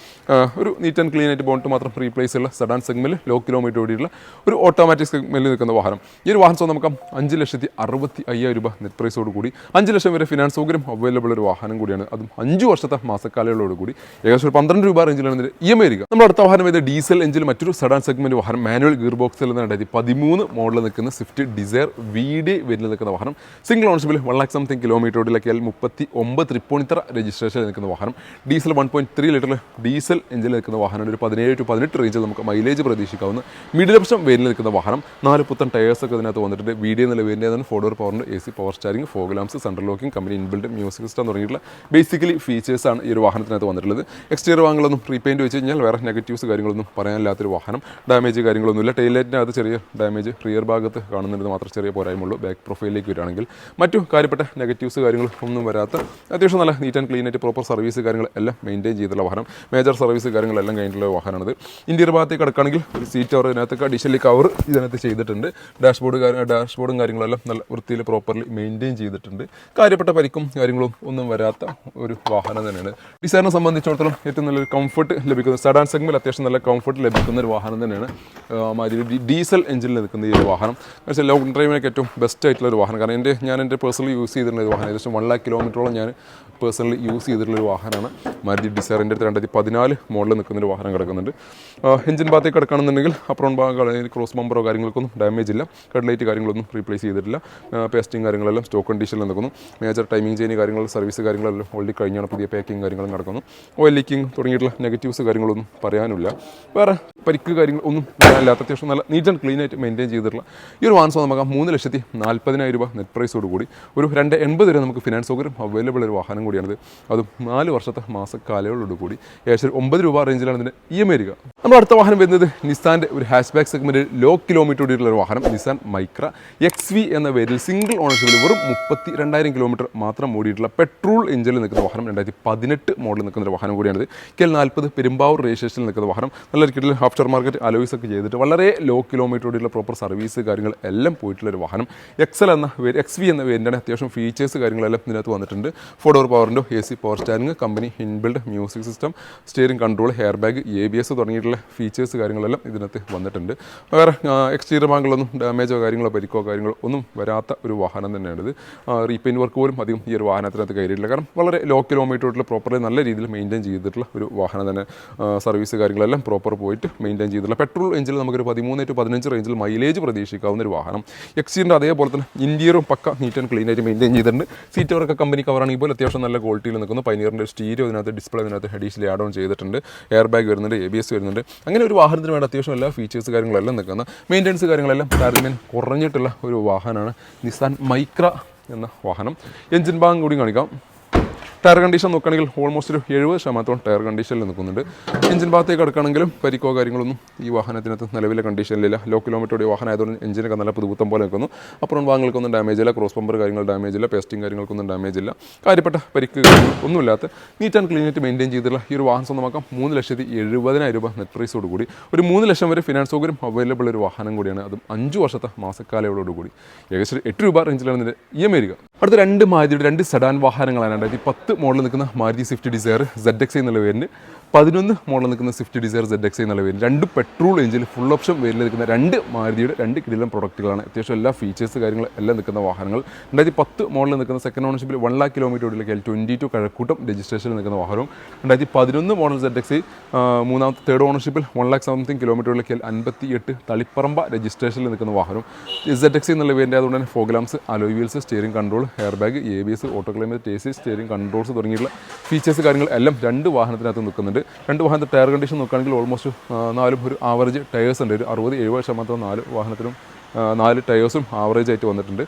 ഒരു നീറ്റ് ആൻഡ് ക്ലീൻ ആയിട്ട് ബോണ്ട് മാത്രം റീപ്ലേസ് ഉള്ള സെഡാൻ സെഗ്മെന്റിൽ ലോ കിലോമീറ്റർ ഓടിയിട്ടുള്ള ഒരു ഓട്ടോമാറ്റിക് സെഗ്മെന്റിൽ നിൽക്കുന്ന വാഹനം. ഈ ഒരു വാഹനം നമുക്ക് അഞ്ച് ലക്ഷത്തി അറുപത്തി അയ്യായിരം രൂപ നെറ്റ് പ്രൈസോട് കൂടി. അഞ്ച് ലക്ഷം വരെ ഫിനാൻസ് സൗകര്യം അവൈലബിൾ ഒരു വാഹനം കൂടിയാണ്. അതും അഞ്ച് വർഷത്തെ മാസക്കാലയോട് കൂടി. ഏകദേശം ഒരു പന്ത്രണ്ട് രൂപ റേഞ്ചിലാണ് ഇ എം ഐ വരിക നമ്മുടെ അടുത്ത വാഹനം ഇത് ഡീസൽ എഞ്ചിൽ മറ്റൊരു സെഡാൻ സെഗ്മെന്റ് വാഹനം മാനുവൽ ഗിയർ ബോക്സിൽ നിന്ന് രണ്ടായിരത്തി പതിമൂന്ന് മോഡലിൽ നിൽക്കുന്ന സ്വിഫ്റ്റ് ഡിസയർ വി ഡി വേരിൽ നിൽക്കുന്ന വാഹനം. സിംഗിൾ ഓൺഷിപ്പിൽ വൺ ലാക്ക് സംതിങ് കിലോമീറ്റർ ഓടിലൊക്കെ മുപ്പത്തി ഒമ്പത് തൃപ്പൂണിത്തറ രജിസ്ട്രേഷനിൽ നിൽക്കുന്ന വാഹനം. Diesel one point three litre diesel എഞ്ചിൽ നിൽക്കുന്ന വാഹനം ഒരു പതിനേഴ് ടു പതിനെട്ട് റേഞ്ചിൽ നമുക്ക് മൈലേജ് പ്രതീക്ഷിക്കാവുന്ന മിഡിൽ ഓപ്ഷൻ വേരിൽ നിൽക്കുന്ന വാഹനം. നാല് പുത്തൻ ടയേഴ്സ് ഒക്കെ ഇതിനകത്ത് വന്നിട്ടുണ്ട്. വി ഡി എന്നുള്ള വേരിന്റെ തന്നെ ഫോർ ഡോർ പവറിന്റെ A C power steering fog lamps central locking company inbuilt music system തുടങ്ങിയിട്ടുള്ള ബേസിക്കലി ഫീച്ചേഴ്സാണ് ഈ ഒരു വാഹനത്തിനകത്ത് വന്നിട്ടുള്ളത്. എക്സ്റ്റീരിയർ വാങ്ങലൊന്നും റീപെയിന്റ് വെച്ച് കഴിഞ്ഞാൽ വേറെ നെഗറ്റീവ്സ് കാര്യങ്ങളൊന്നും പറയാനില്ലാത്തൊരു വാഹനം. ഡാമേജ് കാര്യങ്ങളൊന്നുമില്ല. ടൈലൈറ്റിനകത്ത് ചെറിയ ഡാമേജ് റിയർ ഭാഗത്ത് കാണുന്നുണ്ട്. മാത്രം ചെറിയ പോരായ്മയുള്ളൂ. ബാക്ക് പ്രൊഫൈലിലേക്ക് വരികയാണെങ്കിൽ മറ്റു കാര്യപ്പെട്ട നെഗറ്റീവ്സ് കാര്യങ്ങളൊന്നും വരാത്ത അത്യാവശ്യം നല്ല നീറ്റ് ആൻഡ് ക്ലീൻ ആയിട്ട് പ്രോപ്പർ സർവീസ് കാര്യങ്ങൾ എല്ലാം മെയിന്റെയിൻ ചെയ്തിട്ടുള്ള വാഹനം. മേജർ സർവീസ് കാര്യങ്ങളെല്ലാം കഴിഞ്ഞിട്ടുള്ള ഒരു വാഹനമാണിത്. ഇന്ത്യയുടെ ഭാഗത്തേക്ക് കിടക്കുകയാണെങ്കിൽ ഒരു സീറ്റ് അവർ ഇതിനകത്തേക്ക് അഡീഷണലി കവർ ഇതിനകത്ത് ചെയ്തിട്ടുണ്ട്. ഡാഷ്ബോർഡ് ഡാഷ്ബോർഡും കാര്യങ്ങളെല്ലാം നല്ല വൃത്തിയിൽ പ്രോപ്പർലി മെയിന്റെയിൻ ചെയ്തിട്ടുണ്ട്. കാര്യപ്പെട്ട പരിക്കും കാര്യങ്ങളും ഒന്നും വരാത്ത ഒരു വാഹനം തന്നെയാണ്. ഡിസൈനെ സംബന്ധിച്ചിടത്തോളം ഏറ്റവും നല്ലൊരു കംഫർട്ട് ലഭിക്കുന്ന സഡാൻ സെഗ്മെന്റ് അത്യാവശ്യം നല്ല കംഫർട്ട് ലഭിക്കുന്ന ഒരു വാഹനം തന്നെയാണ് മാതിരി ഡീസൽ എഞ്ചിനിൽ നിൽക്കുന്ന ഈ ഒരു വാഹനം. പക്ഷേ ലോങ് ഡ്രൈവിനൊക്കെ ഏറ്റവും ബെസ്റ്റ് ആയിട്ടുള്ള ഒരു വാഹനം. കാരണം എന്റെ ഞാൻ എന്റെ പേഴ്സണലി യൂസ് ചെയ്തിട്ടുള്ള ഒരു വാഹനം. ഏകദേശം വൺ ലാക്ക് കിലോമീറ്ററോളം ഞാൻ പേഴ്സണലി യൂസ് ചെയ്തിട്ടുള്ള ഒരു വാഹനമാണ് മാരുതി ഡിസയറിന്റെ അടുത്ത് രണ്ടായിരത്തി പതിനാല് മോഡലിൽ നിൽക്കുന്ന ഒരു വാഹനം കിടക്കുന്നുണ്ട്. എഞ്ചിൻ ഭാഗത്തേക്ക് കിടക്കുകയാണെന്നുണ്ടെങ്കിൽ അപ്രോൺ ഭാഗങ്ങൾ ക്രോസ് ബമ്പറോ കാര്യങ്ങൾക്കൊന്നും ഡാമേജ് ഇല്ല. ഹെഡ്ലൈറ്റ് കാര്യങ്ങളൊന്നും റീപ്ലേസ് ചെയ്തിട്ടില്ല. പേസ്റ്റിംഗ് കാര്യങ്ങളെല്ലാം സ്റ്റോക്ക് കണ്ടീഷനിൽ നിൽക്കുന്നു. മേജർ ടൈമിംഗ് ചെയിൻ കാര്യങ്ങൾ സർവീസ് കാര്യങ്ങളെല്ലാം ഓൾറെഡി കഴിഞ്ഞാണ് പുതിയ പാക്കിംഗ് കാര്യങ്ങളും നടക്കുന്നു ഓയിൽ ലീക്കിംഗ് തുടങ്ങിയിട്ടുള്ള നെഗറ്റീവ്സ് കാര്യങ്ങളൊന്നും പറയാനില്ല. വേറെ പരിക്ക് കാര്യങ്ങൾ ഒന്നും ഇല്ലാത്ത അത്യാവശ്യം നല്ല നീറ്റ് ആൻഡ് ക്ലീൻ ആയിട്ട് മെയിന്റെയിൻ ചെയ്തിട്ടുള്ള ഈ ഒരു വാഹനം നമുക്ക് മൂന്ന് ലക്ഷത്തി നാൽപ്പതിനായിരം രൂപ നെറ്റ് പ്രൈസോട് കൂടി ഒരു രണ്ട് എൺപത് വരെ നമുക്ക് ഫിനാൻസ് സൗകര്യം അവൈലബിൾ ഒരു വാഹനം കൂടിയാണിത്. അത് നാല് വർഷത്തെ മാസക്കാലയോട് കൂടി ഏകദേശം ഒമ്പത് രൂപ റേഞ്ചിലാണ് ഇതിന്റെ ഇ എം ഐ വരിക നമ്മുടെ അടുത്ത വാഹനം വരുന്നത് നിസാന്റെ ഒരു hash back segment low kilometre ഓടിയിട്ടുള്ള ഒരു വാഹനം നിസാൻ മൈക്ര എക്സ് വി എന്ന പേരിൽ സിംഗിൾ ഓണർഷിപ്പിൽ വെറും മുപ്പത്തി രണ്ടായിരം കിലോമീറ്റർ മാത്രം ഓടിയിട്ടുള്ള പെട്രോൾ എഞ്ചിനിൽ നിൽക്കുന്ന വാഹനം രണ്ടായിരത്തി പതിനെട്ട് മോഡലിൽ നിൽക്കുന്ന ഒരു വാഹനം കൂടിയാണിത്. കെ നാൽപ്പത് പെരുമ്പാവൂർ രജിസ്ട്രേഷനിൽ നിൽക്കുന്ന വാഹനം നല്ല രീതിയിൽ ആഫ്റ്റർ മാർക്കറ്റ് അലോയ്സ് ഒക്കെ ചെയ്തിട്ട് വളരെ ലോ കിലോമീറ്റർ ഓടിയുള്ള പ്രോപ്പർ സർവീസ് കാര്യങ്ങൾ എല്ലാം പോയിട്ടുള്ള ഒരു വാഹനം എക്സൽ എന്ന എക്സ് വി എന്ന വേരിന്റെ അത്യാവശ്യം ഫീച്ചേഴ്സ് കാര്യങ്ങളെല്ലാം ഇതിനകത്ത് വന്നിട്ടുണ്ട്. ഫോർ ഡോർ പവറിന്റെ A C power standing company inbuilt music system steering control air bag A B S തുടങ്ങിയിട്ടുള്ള ഫീച്ചേഴ്സ് കാര്യങ്ങളെല്ലാം ഇതിനകത്ത് വന്നിട്ടുണ്ട്. വേറെ എക്സ്റ്റീരിയർ ഭാഗങ്ങളൊന്നും ഡാമേജോ കാര്യങ്ങളോ പരിക്കോ കാര്യങ്ങളോ ഒന്നും വരാത്ത ഒരു വാഹനം തന്നെയാണിത്. റീപെയിന്റ് വർക്ക് പോലും അധികം ഈ ഒരു വാഹനത്തിനകത്ത് കയറിയിട്ടില്ല. കാരണം വളരെ ലോ കിലോമീറ്ററിൽ പ്രോപ്പർലി നല്ല രീതിയിൽ മെയിന്റെയിൻ ചെയ്തിട്ടുള്ള ഒരു വാഹനം തന്നെ സർവീസ് കാര്യങ്ങളെല്ലാം പ്രോപ്പർ പോയിട്ട് മെയിന്റെയിൻ ചെയ്തിട്ടുള്ള പെട്രോൾ എഞ്ചിൽ നമുക്കൊരു പതിമൂന്ന് ടു പതിനഞ്ച് റേഞ്ചിൽ മൈലേജ് പ്രതീക്ഷിക്കാവുന്ന ഒരു വാഹനം. എക്സീന്റെ അതേപോലെ തന്നെ ഇന്റീരിയറും പക്ക നീറ്റ് ആൻഡ് ക്ലീൻ ആയിട്ട് മെയിന്റെയിൻ ചെയ്തിട്ടുണ്ട്. സീറ്റ് വർക്ക് കമ്പനി കവറാണെങ്കിൽ പോലും അത്യാവശ്യം നല്ല ക്വാളിറ്റിയിൽ നിൽക്കുന്നു. പൈനിയറിന്റെ സ്റ്റീരിയോ ഇതിനകത്ത് ഡിസ്പ്ലേ ഇതിനകത്ത് ഹെഡീസിൽ ആഡ് ഓൺ ചെയ്തിട്ടുണ്ട്. എയർ ബാഗ് വരുന്നുണ്ട് എ ബി എസ് വരുന്നുണ്ട്. അങ്ങനെ ഒരു വാഹനത്തിന് വേണ്ട അത്യാവശ്യം എല്ലാ ഫീച്ചേഴ്സ് കാര്യങ്ങളെല്ലാം നിൽക്കുന്ന. മെയിന്റെനൻസ് കാര്യങ്ങളെല്ലാം താരതമ്യം കുറഞ്ഞിട്ടുള്ള ഒരു വാഹനമാണ് നിസാൻ മൈക്ര എന്ന വാഹനം. എഞ്ചിൻ ഭാഗം കൂടി കാണിക്കാം. ടയർ കണ്ടീഷൻ നോക്കുകയാണെങ്കിൽ ഓൾമോസ്റ്റ് ഒരു എഴുപത് ശതമാനത്തോളം ടയർ കണ്ടീഷനിൽ നിൽക്കുന്നുണ്ട്. എഞ്ചിൻ ഭാഗത്തേക്ക് കിടക്കുകയാണെങ്കിലും പരിക്കോ കാര്യങ്ങളൊന്നും ഈ വാഹനത്തിനകത്ത് നിലവിലെ കണ്ടീഷനിലില്ല ലോ കിലോമീറ്റർ ഓടിയ വാഹനം ആയതുകൊണ്ട് എഞ്ചിനൊക്കെ നല്ല പുതുപുത്തം പോലെ നിൽക്കുന്നു. അപ്പുറം ഭാഗങ്ങൾക്കൊന്നും ഡാമേജ് ഇല്ല. ക്രോസ് പമ്പർ കാര്യങ്ങൾ ഡാമേജ് ഇല്ല. പേസ്റ്റിംഗ് കാര്യങ്ങൾക്കൊന്നും ഡാമേജ് ഇല്ല. കാര്യപ്പെട്ട പരിക്ക് ഒന്നുമില്ലാത്ത നീറ്റ് ആൻഡ് ക്ലീൻ ആയിട്ട് മെയിന്റെയിൻ ചെയ്തിട്ടുള്ള ഈ ഒരു വാഹനം സ്വന്തമാക്കാം മൂന്ന് ലക്ഷത്തി എഴുപതിനായിരം രൂപ നെറ്റ് പ്രൈസോട് കൂടി. ഒരു മൂന്ന് ലക്ഷം വരെ ഫിനാൻസ് സൗകര്യം അവൈലബിൾ ഒരു വാഹനം കൂടിയാണ്. അതും അഞ്ച് വർഷത്തെ മാസക്കാലയോടുകൂടി കൂടി. ഏകദേശം എട്ട് രൂപ റേഞ്ചിലാണ് ഇതിന്റെ ഇ എം ഐ വരിക. അടുത്ത രണ്ട് മാതിരിയുടെ രണ്ട് സെഡാൻ വാഹനങ്ങളാണ്. രണ്ടായിരത്തി പത്ത് മോഡലിൽ നിൽക്കുന്ന Maruti Swift Dzire Z X എന്നുള്ള പേരിന് പതിനൊന്ന് മോഡൽ നിൽക്കുന്ന സ്വിഫ്റ്റ് ഡിസയർ സെഡ് എക്സ് എന്നുള്ള പേര് രണ്ട് പെട്രോൾ എഞ്ചിൽ ഫുൾ ഓപ്ഷൻ പേരിൽ നിൽക്കുന്ന രണ്ട് മാരുതിയുടെ രണ്ട് കിടിലം പ്രൊഡക്റ്റുകളാണ് അത്യാവശ്യം എല്ലാ ഫീച്ചേഴ്സ് കാര്യങ്ങൾ എല്ലാം നിൽക്കുന്ന വാഹനങ്ങൾ. രണ്ടായിരത്തി പത്ത് മോഡലിൽ നിൽക്കുന്ന സെക്കൻഡ് ഓണർഷിപ്പിൽ വൺ ലാക്ക് കിലോമീറ്റർ ഓടിയുള്ള കെ ട്വന്റി ടു കഴക്കൂട്ടം രജിസ്ട്രേഷനിൽ നിൽക്കുന്ന വാഹനവും. രണ്ടായിരത്തി പതിനൊന്ന് മോഡൽ സെഡ് എക്സ് മൂന്നാമത്തെ തേർഡ് ഓണർഷിപ്പിൽ വൺ ലാക്ക് സംതിങ് കിലോമീറ്ററുള്ള കെ അൻപത്തി എട്ട് തളിപ്പറമ്പ രജിസ്ട്രേഷനിൽ നിൽക്കുന്ന വാഹനവും. സെഡ് എക്സ് എന്നുള്ള പേരിന്റെ അതുകൊണ്ട് തന്നെ fog lamps alloy wheels steering control air bag A B S auto climate A C steering controls തുടങ്ങിയിട്ടുള്ള ഫീച്ചേഴ്സ് കാര്യങ്ങൾ എല്ലാം രണ്ട് വാഹനത്തിനകത്ത് നിൽക്കുന്നുണ്ട്. രണ്ട് വാഹനത്തെ ടയർ കണ്ടീഷൻ നോക്കുകയാണെങ്കിൽ ഓൾമോസ്റ്റ് നാലും ഒരു ആവറേജ് ടയേഴ്സ് ഉണ്ട്. ഒരു അറുപത് എഴുപത് ശതമാനത്തോളം നാല് വാഹനത്തിനും ആ, നാല് ടയേഴ്സും ആവറേജ് ആയിട്ട് വന്നിട്ടുണ്ട്.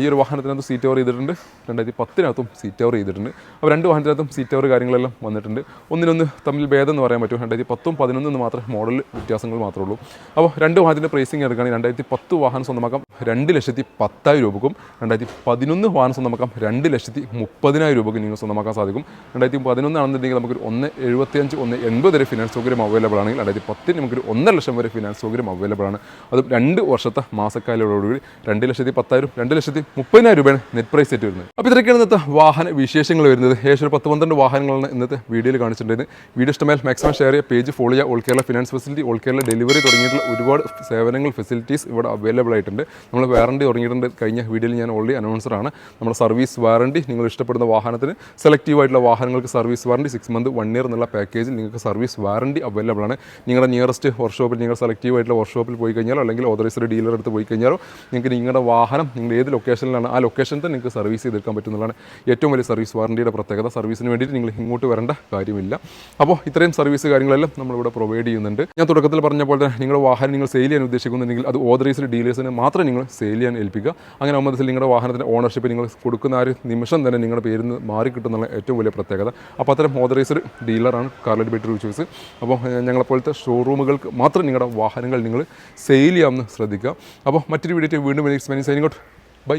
ഈ ഒരു വാഹനത്തിനകത്ത് സീറ്റ് കവർ ചെയ്തിട്ടുണ്ട്. രണ്ടായിരത്തി പത്തിനകത്തും സീറ്റ് കവർ ചെയ്തിട്ടുണ്ട്. അപ്പോൾ രണ്ട് വാഹനത്തിനകത്തും സീറ്റ് കവർ കാര്യങ്ങളെല്ലാം വന്നിട്ടുണ്ട്. ഒന്നിനൊന്ന് തമ്മിൽ ഭേദം എന്ന് പറയാൻ പറ്റും. രണ്ടായിരത്തി പത്തും പതിനൊന്നും മാത്രം മോഡൽ വ്യത്യാസങ്ങൾ മാത്രമേ ഉള്ളൂ. അപ്പോൾ രണ്ട് വാഹനത്തിന്റെ പ്രൈസിങ് എടുക്കുകയാണെങ്കിൽ രണ്ടായിരത്തി പത്ത് വാഹനം സ്വന്തമാക്കാം രണ്ട് ലക്ഷത്തി പത്തായിരം രൂപക്കും രണ്ടായിരത്തി പതിനൊന്ന് വാഹനം സ്വന്തമാക്കാം രണ്ട് ലക്ഷത്തി മുപ്പതിനായിരം രൂപയ്ക്ക് നിങ്ങൾ സ്വന്തമാക്കാൻ സാധിക്കും. രണ്ടായിരത്തി പതിനൊന്നാണെന്നുണ്ടെങ്കിൽ നമുക്കൊരു ഒന്ന് എഴുപത്തിയഞ്ച് ഒന്ന് എൺപത് വരെ ഫിനാൻസ് സൗകര്യം അവൈലബിൾ ആണെങ്കിൽ രണ്ടായിരത്തി പത്തിന് നമുക്കൊരു ഒന്നര ലക്ഷം വരെ ഫിനാൻസ് സൗകര്യം അവൈലബിൾ ആണ്. അതും രണ്ട് വർഷത്തെ മാസക്കാലോടുകൂടി രണ്ട് ലക്ഷത്തി പത്തായിരം രണ്ട് ലക്ഷത്തി മുപ്പതിനായിരം രൂപയാണ് നെറ്റ് പ്രൈസ് സെറ്റ് വരുന്നത്. അപ്പോൾ ഇത്രയൊക്കെയാണ് ഇന്നത്തെ വാഹന വിശേഷങ്ങൾ വരുന്നത്. ഏകദേശം ഒരു പത്ത് പന്ത്രണ്ട് വാഹനങ്ങളാണ് ഇന്നത്തെ വീഡിയോയിൽ കാണിച്ചിട്ടുണ്ടായിരുന്നത് വീഡിയോ ഇഷ്ടമായാൽ മാക്സിമം ഷെയർ ചെയ്യുക പേജ് ഫോളോ ചെയ്യുക. All Kerala finance facility all Kerala delivery തുടങ്ങിയിട്ടുള്ള ഒരുപാട് സേവനങ്ങൾ ഫെസിലിറ്റീസ് ഇവിടെ അവൈലബിൾ ആയിട്ടുണ്ട്. നമ്മൾ വാറണ്ടി തുടങ്ങിയിട്ടുണ്ട്. കഴിഞ്ഞ വീഡിയോയിൽ ഞാൻ ഓൾറെഡി അനൗൺസർ ആണ്. നമ്മുടെ സർവീസ് വാറണ്ടി നിങ്ങൾ ഇഷ്ടപ്പെടുന്ന വാഹനത്തിന് സെലക്റ്റീവ് ആയിട്ടുള്ള വാഹനങ്ങൾക്ക് service warranty six month one year എന്നുള്ള പാക്കേജിൽ നിങ്ങൾക്ക് സർവീസ് വാറണ്ടി അവൈലബിൾ ആണ്. നിങ്ങളുടെ നിയറസ്റ്റ് വർക്ക്ഷോപ്പിൽ നിങ്ങൾ സെലക്റ്റീവ് ആയിട്ടുള്ള വർക്ക്ഷോപ്പിൽ പോയി കഴിഞ്ഞാൽ അല്ലെങ്കിൽ ഓതറൈസ്ഡ് ഡീലർ അടുത്ത് പോയി കഴിഞ്ഞാലോ നിങ്ങൾക്ക് നിങ്ങളുടെ വാഹനം നിങ്ങൾ ഏത് ലൊക്കേഷനിലാണ് ആ ലൊക്കേഷൻ തന്നെ നിങ്ങൾക്ക് സർവീസ് ചെയ്തെടുക്കാൻ പറ്റുന്നതാണ്. ഏറ്റവും വലിയ സർവീസ് വാറണ്ടിയുടെ പ്രത്യേകത സർവീസിന് വേണ്ടിയിട്ട് നിങ്ങൾ ഇങ്ങോട്ട് വരേണ്ട കാര്യമില്ല. അപ്പോൾ ഇത്രയും സർവീസ് കാര്യങ്ങളെല്ലാം നമ്മളിവിടെ പ്രൊവൈഡ് ചെയ്യുന്നുണ്ട്. ഞാൻ തുടക്കത്തിൽ പറഞ്ഞ പോലെ തന്നെ നിങ്ങളുടെ വാഹനം നിങ്ങൾ സെയിൽ ചെയ്യാൻ ഉദ്ദേശിക്കുന്നുണ്ടെങ്കിൽ അത് ഓതറൈസ്ഡ് ഡീലേഴ്സിന് മാത്രം നിങ്ങൾ സെയിൽ ചെയ്യാൻ ഏൽപ്പിക്കുക. അങ്ങനെ ആകുമ്പോൾ നിങ്ങളുടെ വാഹനത്തിന്റെ ഓണർഷിപ്പ് നിങ്ങൾ കൊടുക്കുന്ന ഒരു നിമിഷം തന്നെ നിങ്ങളുടെ പേരിൽ നിന്ന് മാറി കിട്ടുന്നുള്ള ഏറ്റവും വലിയ പ്രത്യേകത. അപ്പോൾ അത്തരം ഓതറൈസ്ഡ് ഡീലറാണ് കാർലറ്റ് ബെറ്റർ ചോയ്സ് അപ്പോൾ ഞങ്ങളെപ്പോലത്തെ ഷോറൂമുകൾക്ക് മാത്രം നിങ്ങളുടെ വാഹനങ്ങൾ നിങ്ങൾ സെയിൽ ചെയ്യാമെന്ന് ശ്രദ്ധിക്കുക. അപ്പോൾ മറ്റൊരു വീഡിയോ വീണ്ടും സൈനിങ് ഔട്ട് ബൈ